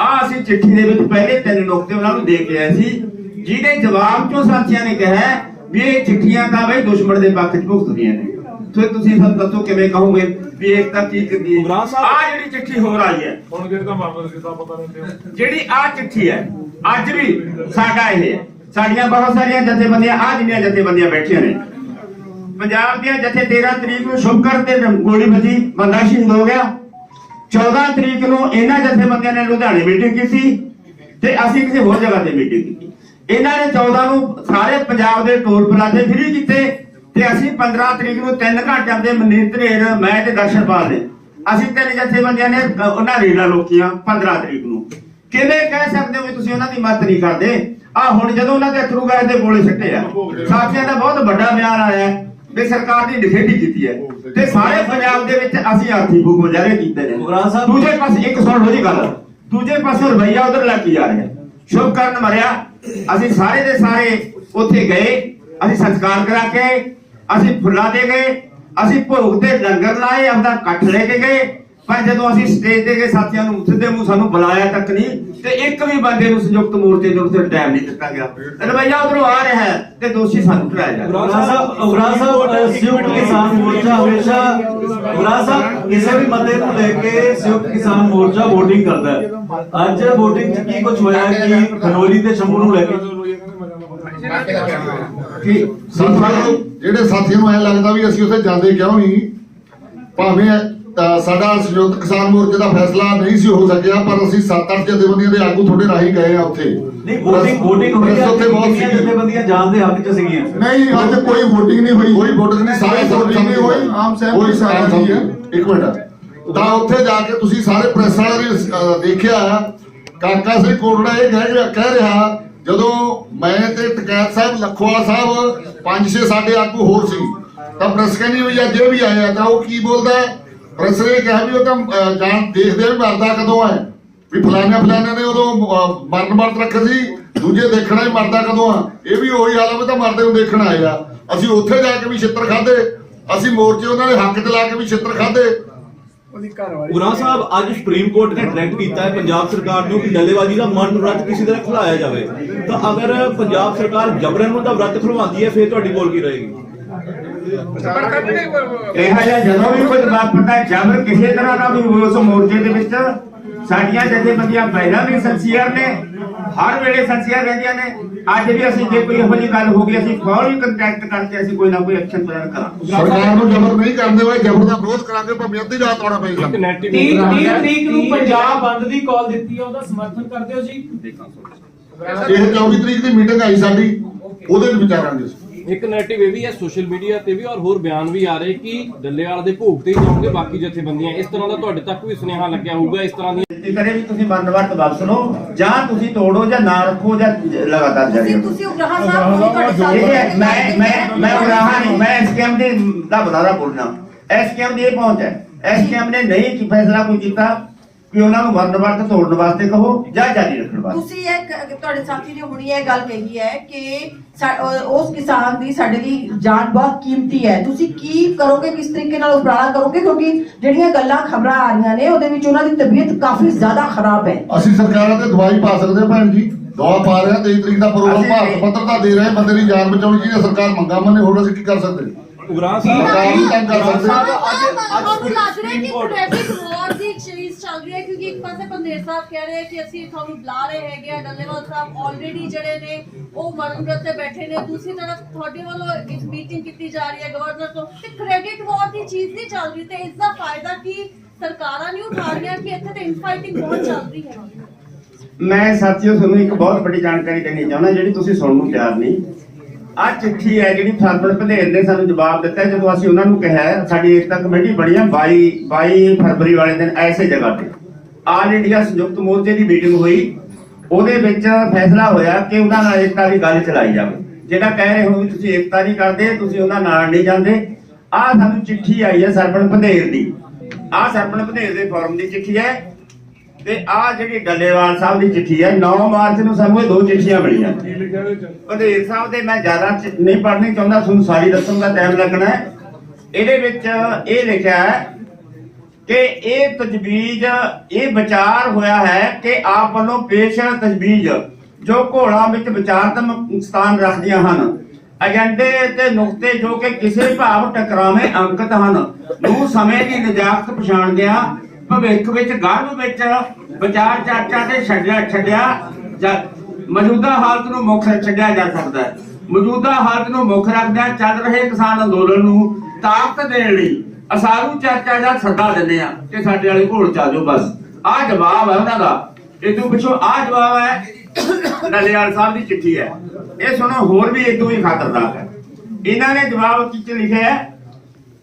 S1: ਆ ਅਸੀਂ ਚਿੱਠੀ ਦੇ ਵਿੱਚ ਪਹਿਲੇ ਤਿੰਨ ਨੁਕਤੇ ਉਹਨਾਂ ਨੂੰ ਦੇ ਕੇ ਆਏ ਸੀ। ਜਿਹਦੇ ਜਵਾਬ ਚੋਂ ਸਾਥੀਆਂ ਨੇ ਕਿਹਾ ਵੀ ਇਹ ਚਿੱਠੀਆਂ ਤਾਂ ਬਈ ਦੁਸ਼ਮਣ ਦੇ ਪੱਖ 'ਚ ਭੁਗਤਦੀਆਂ ਨੇ। ਫਿਰ ਤੁਸੀਂ ਸਾਨੂੰ ਦੱਸੋ ਕਿਵੇਂ ਕਹੋਗੇ ਵੀ ਇੱਕ ਤਾਂ ਕੀ ਕਰਦੀ ਹੈ? ਆ ਜਿਹੜੀ ਚਿੱਠੀ ਹੋਰ ਆਈ ਹੈ।
S4: ਹੁਣ ਕਿਹਦਾ ਮਾਮਲਾ ਕਿਤਾ ਪਤਾ ਨਹੀਂ
S1: ਜਿਹੜੀ ਆ ਚਿੱਠੀ ਹੈ ਅੱਜ ਵੀ ਸਾਡਾ ਇਹ ਹੈ। ਸਾਡੀਆਂ ਬਹੁਤ ਸਾਰੀਆਂ ਜਥੇਬੰਦੀਆਂ ਆ ਜਿੰਨੀਆਂ ਜਥੇਬੰਦੀਆਂ ਬੈਠੀਆਂ ਨੇ ਪੰਜਾਬ ਦੀਆਂ ਜਥੇ 13 ਤਰੀਕ ਨੂੰ ਸ਼ੁਭਕਰ ਤੇ ਗੋਲੀ ਵੱਜੀ, ਬੰਦਾ ਸ਼ਹੀਦ ਹੋ ਗਿਆ। 14 ਤਰੀਕ ਨੂੰ ਇਹਨਾਂ ਜਥੇਬੰਦੀਆਂ ਨੇ ਲੁਧਿਆਣੇ ਮੀਟਿੰਗ ਕੀਤੀ ਤੇ ਅਸੀਂ ਕਿਸੇ ਹੋਰ ਜਗ੍ਹਾ ਤੇ ਮੀਟਿੰਗ ਕੀਤੀ। ਇਹਨਾਂ ਨੇ 14 ਨੂੰ ਸਾਰੇ ਪੰਜਾਬ ਦੇ ਟੋਲ ਪਲਾਜ਼ੇ ਫ੍ਰੀ ਕੀਤੇ ਤੇ ਅਸੀਂ 15 ਤਰੀਕ ਨੂੰ 3 ਘੰਟਿਆਂ ਦੇ ਮਨੀਤ ਮੈਂ ਤੇ ਦਰਸ਼ਨਪਾਲ ਨੇ ਅਸੀਂ ਤਿੰਨ ਜਥੇਬੰਦੀਆਂ ਨੇ ਉਹਨਾਂ ਰੇਲਾਂ ਲੋਕੀਆਂ 15 ਤਰੀਕ ਨੂੰ। ਕਿਵੇਂ ਕਹਿ ਸਕਦੇ ਹੋ ਵੀ ਤੁਸੀਂ ਉਹਨਾਂ ਦੀ ਮਦਦ ਨਹੀਂ ਕਰਦੇ? ਆ ਹੁਣ ਜਦੋਂ ਉਹਨਾਂ ਦੇ ਅਥਰੂ ਗੈਸ ਦੇ ਗੋਲੇ ਸਿੱਟੇ ਆ। ਸਾਥੀਆਂ ਦਾ ਬਹੁਤ ਵੱਡਾ ਬਿਆਨ ਆਇਆ। ਵੀ ਸਰਕਾਰ ਦੀ ਨਿਖੇਧੀ ਕੀਤੀ ਹੈ। ਤੇ ਸਾਰੇ ਪੰਜਾਬ ਦੇ ਵਿੱਚ ਅਸੀਂ ਆਰਥਿਕ ਭੂਖ ਮੁਜ਼ਾਹਰੇ ਕੀਤੇ ਨੇ। ਦੂਜੇ ਪਾਸੇ ਇੱਕ ਸੁਣ ਲਓ ਜੀ ਗੱਲ। ਦੂਜੇ ਪਾਸੇ ਰਵਈਆ ਉਧਰ ਲੱਗ ਕੇ ਜਾ ਰਿਹਾ ਸ਼ੁਭ ਕਰਨ ਮਰਿਆ। ਅਸੀਂ ਸਾਰੇ ਦੇ ਸਾਰੇ ਉੱਥੇ ਗਏ। ਅਸੀਂ ਸੰਸਕਾਰ ਕਰਾ ਕੇ ਅਸੀਂ ਫੁੱਲਾਂ ਦੇ ਗਏ। ਅਸੀਂ ਭੋਗ ਤੇ ਲੰਗਰ ਲਾਏ ਆਪਦਾ ਇਕੱਠ ਲੈ ਕੇ ਗਏ। ਪਰ ਜਦੋਂ ਅਸੀਂ ਸਟੇਜ ਤੇ ਗਏ ਸਾਥੀਆਂ ਨੂੰ ਸਿੱਧੇ ਮੂੰਹ ਸਾਨੂੰ ਬੁਲਾਇਆ ਤੱਕ ਨਹੀਂ ਤੇ ਇੱਕ ਵੀ ਬੰਦੇ ਨੂੰ ਸੰਯੁਕਤ ਮੋਰਚੇ ਦੇ ਉੱਤੇ ਟਾਈਮ ਨਹੀਂ ਦਿੱਤਾ ਗਿਆ। ਰਵਈਆ ਉਧਰੋਂ ਆ ਰਿਹਾ ਹੈ ਤੇ ਦੋਸ਼ੀ ਸਾਨੂੰ ਠਹਿਰਾਇਆ ਜਾ ਰਿਹਾ
S7: ਸਾਹਿਬ ਉਗਰਾ ਸਾਹਿਬ ਅ, ਸੰਯੁਕਤ ਕਿਸਾਨ ਮੋਰਚਾ ਹਮੇਸ਼ਾ ਉਗਰਾ ਸਾਹਿਬ ਕਿਸੇ ਵੀ ਮਤੇ ਨੂੰ ਲੈ ਕੇ ਸੰਯੁਕਤ ਕਿਸਾਨ ਮੋਰਚਾ VOTING ਕਰਦਾ ਹੈ। ਅੱਜ VOTING 'ਚ ਕੀ ਕੁਝ ਹੋਇਆ ਕਿ ਖਨੋਰੀ ਤੇ ਸ਼ੰਭੂ ਨੂੰ ਲੈ ਕੇ?
S3: ਜਿਹੜੇ ਸਾਥੀਆਂ ਨੂੰ ਐ ਲੱਗਦਾ ਵੀ ਅਸੀਂ ਉੱਥੇ ਜਾਂਦੇ ਕਿਉਂ ਨਹੀਂ? ਭਾਵੇਂ ਸਾਡਾ ਸੰਯੁਕਤ ਕਿਸਾਨ ਮੋਰਚੇ ਦਾ ਫੈਸਲਾ ਨਹੀਂ ਸੀ ਹੋ ਸਕਿਆ ਪਰ ਅਸੀਂ 7-8 ਜਥੇਬੰਦੀਆਂ ਦੇ ਆਗੂ ਤੁਹਾਡੇ ਰਾਹੀਂ ਗਏ ਆ ਉੱਥੇ।
S7: ਨਹੀਂ VOTING VOTING ਹੋਈ ਹੈ
S3: ਉੱਥੇ ਬਹੁਤ ਸੀ
S7: ਜਥੇਬੰਦੀਆਂ ਜਾਣ ਦੇ ਹੱਕ 'ਚ ਸੀਗੀਆਂ?
S3: ਨਹੀਂ ਅੱਜ ਕੋਈ VOTING ਨਹੀਂ ਹੋਈ। ਕੋਈ VOTING ਨਹੀਂ ਸਾਰੇ VOTING ਨਹੀਂ ਹੋਈ। ਆਮ ਸਹਿਮਤੀ ਹੈ ਇੱਕ ਮਿੰਟ। ਤਾਂ ਉੱਥੇ ਜਾ ਕੇ ਤੁਸੀਂ ਸਾਰੇ ਪ੍ਰੈਸ ਵਾਲਿਆਂ ਨੇ ਦੇਖਿਆ। ਕਾਕਾ ਸਿੰਘ ਕੋਟੜਾ ਇਹ ਕਹਿ ਰਿਹਾ ਕਹਿ ਰਿਹਾ ਜਦੋਂ ਮੈਂ ਤੇ ਟਕੈਤ ਸਾਹਿਬ ਲਖੋਆ ਸਾਹਿਬ ਪੰਜ ਛੇ ਸਾਡੇ ਆਗੂ ਹੋਰ ਸੀ ਤਾਂ ਪ੍ਰੈਸ ਕਹਿੰਦੀ ਹੋਈ ਅੱਜ ਇਹ ਵੀ ਆਇਆ ਤਾਂ ਉਹ ਕੀ ਬੋਲਦਾ? ਪ੍ਰੈਸ ਨੇ ਕਿਹਾ ਵੀ ਉਹ ਤਾਂ ਜਾਣ ਦੇਖਦੇ ਆ ਵੀ ਮਰਦਾ ਕਦੋਂ ਹੈ। ਵੀ ਫਲਾਣਾ ਫਲਾਣਾ ਨੇ ਉਦੋਂ ਮਰਨ ਮਰਦ ਰੱਖੇ ਸੀ ਦੂਜੇ ਦੇਖਣਾ ਹੀ ਮਰਦਾ ਕਦੋਂ ਆ। ਇਹ ਵੀ ਉਹੀ ਹਾਲ ਆ ਵੀ ਤਾਂ ਮਰਦੇ ਨੂੰ ਦੇਖਣ ਆਏ ਆ। ਅਸੀਂ ਉੱਥੇ ਜਾ ਕੇ ਵੀ ਛਿੱਤਰ ਖਾਦੇ ਅਸੀਂ ਮੋਰਚੇ ਉਹਨਾਂ ਦੇ ਹੱਕ 'ਚ ਲਾ ਕੇ ਵੀ ਛਿੱਤਰ ਖਾਦੇ
S6: ਉਹਦੀ ਘਰ ਵਾਲੀ
S8: ਉਰਾ ਸਾਹਿਬ ਅੱਜ ਸੁਪਰੀਮ ਕੋਰਟ ਨੇ ਡਾਇਰੈਕਟ ਕੀਤਾ ਹੈ ਪੰਜਾਬ ਸਰਕਾਰ ਨੂੰ ਕਿ ਡੱਲੇਬਾਜ਼ੀ ਦਾ ਮਨ ਵਰਤ ਕਿਸੇ ਤਰ੍ਹਾਂ ਖੁਲਾਇਆ ਜਾਵੇ। ਤਾਂ ਅਗਰ ਪੰਜਾਬ ਸਰਕਾਰ ਜਬਰਨ ਉਹਦਾ ਵਰਤ ਖੁਲਵਾਉਂਦੀ ਹੈ ਫਿਰ ਤੁਹਾਡੀ ਬੋਲ ਕੀ ਰਹੇਗੀ।
S1: ਇਹੋ ਜਿਹਾ ਜਦੋਂ ਵੀ ਕੋਈ ਵਾਪਰਦਾ ਜਬਰ ਕਿਸੇ ਤਰ੍ਹਾਂ ਦਾ ਵੀ ਹੋਵੇ ਉਸ ਮੋਰਚੇ ਦੇ ਵਿੱਚ ਸਾਡੀਆਂ ਜਥੇਬੰਦੀਆਂ ਪਹਿਲਾਂ ਵੀ ਸੰਸੀਅਰ ਨੇ ਹਰ ਵੇਲੇ ਸੰਸੀਅਰ ਰਹਿੰਦੀਆਂ ਨੇ। ਅੱਜ ਵੀ ਅਸੀਂ ਜੇ ਕੋਈ ਇਹੋ ਜਿਹੀ ਗੱਲ ਹੋ ਗਈ ਅਸੀਂ ਫੌਰੀ ਕੰਟੈਕਟ ਕਰਕੇ ਅਸੀਂ ਕੋਈ ਨਾ ਕੋਈ ਐਕਸ਼ਨ ਪਲਾਨ ਕਰਾਂਗੇ।
S3: ਸਰਕਾਰ ਨੂੰ ਜ਼ਬਰ ਨਹੀਂ ਕਰਦੇ ਹੋਏ ਜ਼ਬਰ ਦਾ ਵਿਰੋਧ ਕਰਾਂਗੇ ਭਾਵੇਂ ਅੱਧੀ ਰਾਤ ਆਉਣਾ ਪਏ
S10: ਇੱਕ
S3: ਸਾਨੂੰ।
S10: ਨੈਟਿਵ
S9: 30 30 ਤਰੀਕ ਨੂੰ ਪੰਜਾਬ ਬੰਦ ਦੀ ਕਾਲ ਦਿੱਤੀ ਹੈ ਉਹਦਾ ਸਮਰਥਨ ਕਰਦੇ ਹੋ ਜੀ?
S3: ਇਹ 24 ਤਰੀਕ ਦੀ ਮੀਟਿੰਗ ਆਈ ਸਾਡੀ ਉਹਦੇ ਵਿੱਚ ਵਿਚਾਰਾਂਗੇ ਅਸੀਂ।
S10: ਇੱਕ ਨੈਟਿਵ ਇਹ ਵੀ ਹੈ ਸੋਸ਼ਲ ਮੀਡੀਆ ਤੇ ਵੀ ਔਰ ਹੋਰ ਬਿਆਨ ਵੀ ਆ ਰਹੇ ਕਿ ਡੱਲੇਵਾਲ ਦੇ ਭੋਗ ਤੇ ਹੀ ਜਾਓਗੇ ਬਾਕੀ ਜਥੇਬੰਦੀਆਂ। ਇਸ ਤਰ੍ਹਾਂ ਦਾ ਤੁਹਾਡੇ ਤੱਕ ਵੀ ਸੁਨੇਹਾ ਲੱਗਿਆ ਹੋਊਗਾ ਇਸ ਤਰ੍ਹਾਂ ਦੀ
S1: ਬੇਨਤੀ ਕਰੇ ਵੀ ਤੁਸੀਂ ਮਨਵਰਤ ਵਾਪਸ ਲਓ ਜਾਂ ਤੁਸੀਂ ਤੋੜੋ ਜਾਂ ਨਾ ਰੱਖੋ ਜਾਂ ਲਗਾਤਾਰ ਜਾਰੀ
S2: ਤੁਸੀਂ
S1: ਰੱਖੋ।
S2: ਤੁਸੀਂ ਉਗਰਾਹ ਸਾਹਿਬ ਹੁਣੇ ਤੁਹਾਡੇ ਸਾਹਮਣੇ
S1: ਇਹ ਹੈ, ਮੈਂ ਮੈਂ ਮੈਂ ਉਰਾਹਾ ਨਹੀਂ ਮੈਂ ਐਸਕੇਐਮ ਦੇ ਦਾ ਬਤਾਰਾ ਬੋਲਣਾ। ਐਸਕੇਐਮ ਦੀ ਇਹ ਪਹੁੰਚ ਹੈ। ਐਸਕੇਐਮ ਨੇ ਨਹੀਂ ਕੀ ਫੈਸਲਾ ਕੋਈ ਕੀਤਾ। ਕਿ ਉਹਨਾਂ ਨੂੰ ਮਨਵਰਤ ਤੋੜਨ ਵਾਸਤੇ ਕਹੋ ਜਾਂ ਜਾਰੀ ਰੱਖਣ ਵਾਸਤੇ।
S2: ਤੁਸੀਂ ਇਹ ਕ- ਤੁਹਾਡੇ ਸਾਥੀ ਨੇ ਹੁਣੀ ਇਹ ਗੱਲ ਕਹੀ ਹੈ ਕਿ ਸਾ- ਉਸ ਕਿਸਾਨ ਦੀ ਸਾਡੇ ਲਈ ਜਾਨ ਬਹੁਤ ਕੀਮਤੀ ਹੈ। ਤੁਸੀਂ ਕੀ ਕਰੋਗੇ ਕਿਸ ਤਰੀਕੇ ਨਾਲ ਉਪਰਾਲਾ ਕਰੋਗੇ? ਕਿਉਂਕਿ ਜਿਹੜੀਆਂ ਗੱਲਾਂ ਖਬਰਾਂ ਆ ਰਹੀਆਂ ਨੇ ਉਹਦੇ ਵਿੱਚ ਉਹਨਾਂ ਦੀ ਤਬੀਅਤ ਕਾਫੀ ਜ਼ਿਆਦਾ ਖਰਾਬ ਹੈ।
S3: ਅਸੀਂ ਸਰਕਾਰਾਂ ਤੇ ਦਵਾਈ ਪਾ ਸਕਦੇ ਹਾਂ ਭੈਣ ਜੀ। ਦਵਾ ਪਾ ਰਹੇ ਹਾਂ 23 ਤਰੀਕ ਦਾ ਪ੍ਰੋਗਰਾਮ
S1: ਅਸੀਂ-
S3: ਭਾਰਤ ਪੱਤਰ ਦਾ ਦੇ ਰਹੇ ਬੰਦੇ ਦੀ ਜਾਨ ਬਚਾਉਣੀ ਚਾਹੀਦੀ ਹੈ ਸਰਕਾਰ ਮੰਗਾ ਮੰਨੇ ਹੋਰ ਅਸੀਂ ਕੀ ਕਰ ਸਕਦੇ
S8: ਉਗਰਾ
S3: ਸਰਕਾਰ ਹੀ ਤੰਗ ਕਰ ਸਕਦੇ
S8: ਸਾਹਿਬ ਅੱਜ ਅੱਜ
S5: ਤੁਹਾਨੂੰ ਲੱਗ ਰਿਹਾ ਕਿ
S8: supreme court
S5: credit war series ਚੱਲ ਰਹੀ ਹੈ ਕਿਉਂਕਿ ਇੱਕ ਪਾਸੇ ਪੰਦੇਰ ਸਾਹਿਬ ਕਹਿ ਰਹੇ ਕਿ ਅਸੀਂ ਤੁਹਾਨੂੰ ਬੁਲਾ ਰਹੇ ਹੈਗੇ ਆ, ਡੱਲੇਵਾਲ ਸਾਹਿਬ ਆਲਰੇਡੀ ਜਿਹੜੇ ਨੇ, ਉਹ ਮਰਨ ਤੇ ਬੈਠੇ ਨੇ। ਦੂਸਰੀ ਤਰਫ ਤੁਹਾਡੇ ਵੱਲੋਂ ਇੱਕ ਮੀਟਿੰਗ ਕੀਤੀ ਜਾ ਰਹੀ ਹੈ ਗਵਰਨਰ ਤੋਂ ਤੇ ਕ੍ਰੈਡਿਟ ਵਾਰ ਦੀ ਚੀਜ਼ ਨਹੀਂ ਚੱਲ ਰਹੀ ਤੇ ਇਸ ਦਾ ਫਾਇਦਾ ਕੀ ਸਰਕਾਰਾਂ ਨਹੀਂ ਉਠਾ ਰਹੀਆਂ ਕਿ ਇੱਥੇ ਤੇ ਇਨਫਾਈਟਿੰਗ ਬਹੁਤ ਚੱਲ ਰਹੀ ਹੈ?
S1: ਮੈਂ ਸਾਥੀਓ, ਤੁਹਾਨੂੰ ਇੱਕ ਬਹੁਤ ਵੱਡੀ ਜਾਣਕਾਰੀ ਦੇਣੀ ਚਾਹੁੰਦਾ, ਜਿਹੜੀ ਤੁਸੀਂ ਸੁਣਨ ਨੂੰ ਤਿਆਰ ਨਹੀਂ। ਆ ਚਿੱਠੀ ਹੈ ਜਿਹੜੀ ਸਰਪਣ ਭਦੇਰ ਨੇ ਸਾਨੂੰ ਜਵਾਬ ਦਿੱਤਾ ਜਦੋਂ ਅਸੀਂ ਉਹਨਾਂ ਨੂੰ ਕਿਹਾ ਸਾਡੀ ਏਕਤਾ ਕਮੇਟੀ ਬਣੀ ਹੈ 22 22 ਫਰਵਰੀ ਵਾਲੇ ਦਿਨ ਐਸੇ ਜਗ੍ਹਾ ਤੇ। ਆਲ ਇੰਡੀਆ ਸੰਯੁਕਤ ਮੋਰਚੇ ਦੀ ਮੀਟਿੰਗ ਹੋਈ। ਉਹਦੇ ਵਿੱਚ ਫੈਸਲਾ ਹੋਇਆ ਕਿ ਉਹਨਾਂ ਨਾਲ ਏਕਤਾ ਦੀ ਗੱਲ ਚਲਾਈ ਜਾਵੇ। ਜਿਹੜਾ ਕਹਿ ਰਹੇ ਹੋ ਵੀ ਤੁਸੀਂ ਏਕਤਾ ਨਹੀਂ ਕਰਦੇ, ਤੁਸੀਂ ਉਹਨਾਂ ਨਾਲ ਨਹੀਂ ਜਾਂਦੇ। ਆ ਸਾਨੂੰ ਚਿੱਠੀ ਆਈ ਹੈ ਸਰਪਣ ਭਦੇਰ ਦੀ। ਆ ਸਰਪਣ ਭਦੇਰ ਦੇ ਫਾਰਮ ਦੀ ਚਿੱਠੀ ਹੈ। ਤੇ ਆ ਜਿਹੜੀ ਡੱਲੇਵਾਲ ਸਾਹਿਬ ਦੀ ਚਿੱਠੀ ਹੈ 9 ਮਾਰਚ ਨੂੰ ਸਾਨੂੰ ਇਹ ਦੋ ਚਿੱਠੀਆਂ ਮਿਲੀਆਂ।
S4: ਕੀ
S1: ਸਾਹਿਬ ਦੇ ਮੈਂ ਜ਼ਿਆਦਾ ਨਹੀਂ ਪੜ੍ਹਨੀ ਚਾਹੁੰਦਾ, ਤੁਹਾਨੂੰ ਸਾਰੀ ਦੱਸੂਗਾ ਟਾਈਮ ਲੱਗਣਾ ਹੈ। ਇਹਦੇ ਵਿੱਚ ਇਹ ਲਿਖਿਆ ਹੈ ਕਿ ਇਹ ਤਜਵੀਜ਼, ਇਹ ਵਿਚਾਰ ਹੋਇਆ ਹੈ ਕਿ ਆਪ ਵੱਲੋਂ ਪੇਸ਼ ਤਜਵੀਜ਼, ਜੋ ਘੋੜਾ ਵਿੱਚ ਵਿਚਾਰਤਮਕ ਸਥਾਨ ਰੱਖਦੀਆਂ ਹਨ। ਏਜੰਡੇ ਤੇ ਨੁਕਤੇ ਜੋ ਕਿ ਕਿਸੇ ਭਾਵ ਟਕਰਾਵੇਂ ਅੰਕਿਤ ਹਨ। ਨੂੰ ਸਮੇਂ ਦੀ ਨਜਾਕਤ ਪਛਾਣਦਿਆਂ ਭਵਿੱਖ ਵਿੱਚ ਗਰਭ ਵਿੱਚ ਵਿਚਾਰ ਚਰਚਾ ਤੇ ਛੱਡਿਆ ਛੱਡਿਆ ਮੌਜੂਦਾ ਹਾਲਤ ਨੂੰ ਮੁੱਖ ਛੱਡਿਆ ਜਾ ਸਕਦਾ ਹੈ। ਮੌਜੂਦਾ ਹਾਲਤ ਨੂੰ ਮੁੱਖ ਰੱਖਦਿਆਂ ਚੱਲ ਰਹੇ ਕਿਸਾਨ ਅੰਦੋਲਨ ਨੂੰ ਤਾਕਤ ਦੇਣ ਲਈ ਅਸਾਰੂ ਚਰਚਾ ਦਾ ਸੱਦਾ ਦਿੰਦੇ ਆ ਕਿ ਸਾਡੇ ਵਾਲੇ ਘੋਲ ਚ ਜਾਓ ਬਸ। ਆਹ ਜਵਾਬ ਹੈ ਉਹਨਾਂ ਦਾ। ਇਦੋਂ ਪਿੱਛੋਂ ਆਹ ਜਵਾਬ ਹੈ ਨਲਿਆਲ ਸਾਹਿਬ ਦੀ ਚਿੱਠੀ ਹੈ। ਇਹ ਸੁਣੋ, ਹੋਰ ਵੀ ਇਦੋਂ ਹੀ ਖਤਰਨਾਕ ਹੈ। ਇਹਨਾਂ ਨੇ ਜਵਾਬ ਵਿੱਚ ਲਿਖਿਆ ਹੈ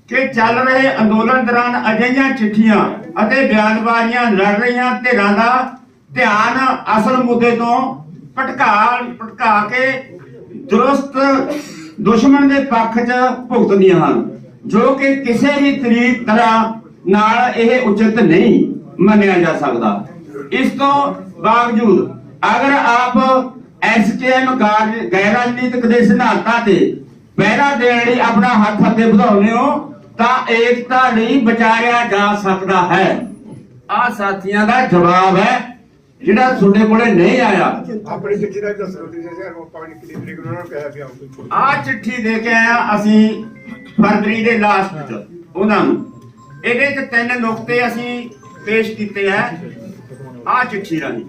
S1: ਕਿ ਚੱਲ ਰਹੇ ਅੰਦੋਲਨ ਦੌਰਾਨ ਅਜਿਹੀਆਂ ਚਿੱਠੀਆਂ ਅਤੇ ਬਿਆਨਬਾਜ਼ੀਆਂ ਲੜ ਰਹੀਆਂ ਧਿਰਾਂ ਦਾ ਧਿਆਨ ਅਸਲ ਮੁੱਦੇ ਤੋਂ ਭਟਕਾ ਭਟਕਾ ਕੇ ਦਰੁਸਤ ਦੁਸ਼ਮਣ ਦੇ ਪੱਖ 'ਚ ਭੁਗਤਦੀਆਂ ਹਨ, ਜੋ ਕਿ ਕਿਸੇ ਵੀ ਤਰੀਕ ਤਰ੍ਹਾਂ ਨਾਲ ਇਹ ਉਚਿਤ ਨਹੀਂ ਮੰਨਿਆ ਜਾ ਸਕਦਾ। ਇਸ ਤੋਂ ਬਾਵਜੂਦ ਅਗਰ ਆਪ ਐਸਕੇਐਮ ਗੈਰ ਰਾਜਨੀਤਿਕ ਦੇ ਸਿਧਾਂਤਾਂ ਤੇ ਪਹਿਰਾ ਦੇਣ ਲਈ ਆਪਣਾ ਹੱਥ ਅੱਗੇ ਵਧਾਉਂਦੇ ਹੋ ਤਾਂ ਏਕਤਾ ਨਹੀਂ ਵਿਚਾਰਿਆ ਜਾ ਸਕਦਾ ਹੈ। ਆ ਸਾਥੀਆਂ ਦਾ ਜਵਾਬ ਹੈ ਜਿਹੜਾ ਤੁਹਾਡੇ ਕੋਲੇ ਨਹੀਂ ਆਇਆ।
S6: ਆਪਣੀ ਚਿੱਠੀ ਦਾ ਦੱਸੋ ਤੁਸੀਂ ਸਰ ਉਹ ਪਾਣੀ ਕਿੰਨੀ ਤਰੀਕ ਨੂੰ ਉਹਨਾਂ ਨੂੰ ਕਿਹਾ ਵੀ ਆਓ
S1: ਆ ਚਿੱਠੀ ਦੇ ਕੇ ਆਇਆ ਅਸੀਂ ਫਰਵਰੀ ਦੇ ਲਾਸਟ ਚ ਉਹਨਾਂ ਨੂੰ। ਇਹਦੇ ਚ ਤਿੰਨ ਨੁਕਤੇ ਅਸੀਂ ਪੇਸ਼ ਕੀਤੇ ਆ ਆ ਚਿੱਠੀ ਰਾਹੀਂ।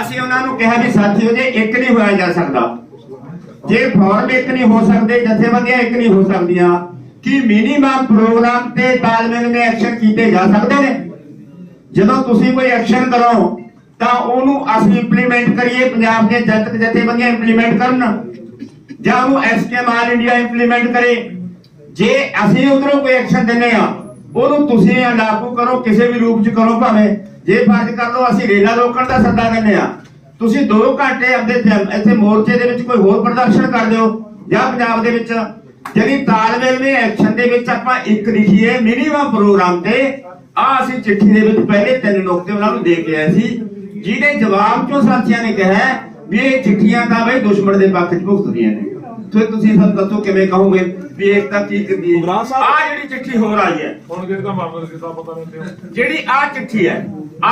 S1: ਅਸੀਂ ਉਹਨਾਂ ਨੂੰ ਕਿਹਾ ਵੀ ਸਾਥੀਓ ਜੇ ਇੱਕ ਨਹੀਂ ਹੋਇਆ ਜਾ ਸਕਦਾ ਜੇ ਫੋਰਮ ਇੱਕ ਨਹੀਂ ਹੋ ਸਕਦੇ ਜਥੇਬੰਦੀਆਂ ਇੱਕ ਨਹੀਂ ਹੋ ਸਕਦੀਆਂ ਕੀ ਮਿਨੀਮਮ ਪ੍ਰੋਗਰਾਮ ਤੇ ਤਾਲਮੇਲ ਵਿੱਚ ਐਕਸ਼ਨ ਕੀਤੇ ਜਾ ਸਕਦੇ ਨੇ? ਜਦੋਂ ਤੁਸੀਂ ਕੋਈ ਐਕਸ਼ਨ ਕਰੋ, ਤਾਂ ਉਹਨੂੰ ਅਸੀਂ ਇੰਪਲੀਮੈਂਟ ਕਰੀਏ, ਪੰਜਾਬ ਦੇ ਜਨਤਕ ਜਥੇਬੰਦੀਆਂ ਇੰਪਲੀਮੈਂਟ ਕਰਨ। ਜਾਂ ਉਹਨੂੰ ਐਸਕੇਐਮ ਆਲ ਇੰਡੀਆ ਇੰਪਲੀਮੈਂਟ ਕਰੇ। ਜੇ ਅਸੀਂ ਉਧਰੋਂ ਕੋਈ ਐਕਸ਼ਨ ਦਿੰਨੇ ਆ ਉਹਨੂੰ ਤੁਸੀਂ ਲਾਗੂ ਕਰੋ, ਕਿਸੇ ਵੀ ਰੂਪ ਚ ਕਰੋ ਭਾਵੇਂ। ਜੇ ਫਰਜ਼ ਕਰ ਲਓ ਅਸੀਂ ਰੇਲਾ ਰੋਕਣ ਦਾ ਸੱਦਾ ਦਿੰਨੇ ਆ ਤੁਸੀਂ 2 ਘੰਟੇ ਆਪਦੇ ਇੱਥੇ ਮੋਰਚੇ ਦੇ ਵਿੱਚ ਕੋਈ ਹੋਰ ਪ੍ਰਦਰਸ਼ਨ ਕਰ ਦਿਓ, ਜਾਂ ਪੰਜਾਬ ਦੇ ਵਿੱਚ ਜਿਹੜੀ ਤਾਲਮੇਲ ਨੇ ਐਕਸ਼ਨ ਦੇ ਵਿੱਚ ਆਪਾਂ ਇੱਕ ਲਿਖੀਏ ਮਿਨੀਮਮ ਪ੍ਰੋਗਰਾਮ ਤੇ ਆ ਅਸੀਂ ਚਿੱਠੀ ਦੇ ਵਿੱਚ ਪਹਿਲੇ ਤਿੰਨ ਨੁਕਤੇ ਉਹਨਾਂ ਨੂੰ ਦੇ ਕੇ ਆਏ ਸੀ। ਜਿਹਦੇ ਜਵਾਬ ਚੋਂ ਸਾਥੀਆਂ ਨੇ ਕਿਹਾ ਵੀ ਇਹ ਚਿੱਠੀਆਂ ਤਾਂ ਬਈ ਦੁਸ਼ਮਣ ਦੇ ਪੱਖ 'ਚ ਭੁਗਤਦੀਆਂ ਨੇ। ਫਿਰ ਤੁਸੀਂ ਸਾਨੂੰ ਦੱਸੋ ਕਿਵੇਂ ਕਹੋਗੇ ਵੀ ਇੱਕ ਤਾਂ ਕੀ ਕਰਦੀ ਹੈ? ਆ ਜਿਹੜੀ ਚਿੱਠੀ ਹੋਰ ਆਈ ਹੈ।
S4: ਹੁਣ ਕਿਹਦਾ ਦਾ ਮਾਮਲਾ ਕਿਦਾ ਪਤਾ ਨਹੀਂ ਤੇ
S1: ਜਿਹੜੀ ਆ ਚਿੱਠੀ ਹੈ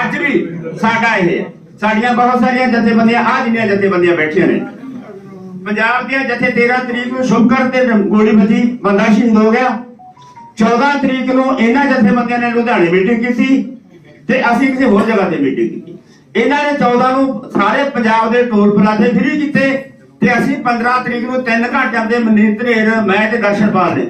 S1: ਅੱਜ ਵੀ ਸਾਡਾ ਇਹ ਹੈ। ਸਾਡੀਆਂ ਬਹੁਤ ਸਾਰੀਆਂ ਜਥੇਬੰਦੀਆਂ ਆ ਜਿੰਨੀਆਂ ਜਥੇਬੰਦੀਆਂ ਬੈਠੀਆਂ ਨੇ ਪੰਜਾਬ ਦੀਆਂ ਜਥੇ 13 ਤਰੀਕ ਨੂੰ ਸ਼ੁਕਰ ਤੇ ਗੋਲੀ ਵੱਜੀ, ਬੰਦਾ ਸ਼ਹੀਦ ਹੋ ਗਿਆ। 14 ਤਰੀਕ ਨੂੰ ਇਹਨਾਂ ਜਥੇਬੰਦੀਆਂ ਨੇ ਲੁਧਿਆਣੇ ਮੀਟਿੰਗ ਕੀਤੀ ਤੇ ਅਸੀਂ ਕਿਸੇ ਹੋਰ ਜਗ੍ਹਾ ਤੇ ਮੀਟਿੰਗ ਕੀਤੀ। ਇਹਨਾਂ ਨੇ 14 ਨੂੰ ਸਾਰੇ ਪੰਜਾਬ ਦੇ ਟੋਲ ਪਲਾਜ਼ੇ ਫ੍ਰੀ ਕੀਤੇ ਤੇ ਅਸੀਂ 15 ਤਰੀਕ ਨੂੰ 3 ਘੰਟਿਆਂ ਦੇ ਮਨੀਤ ਧਨੇਰ ਮੈਂ ਤੇ ਦਰਸ਼ਨਪਾਲ ਨੇ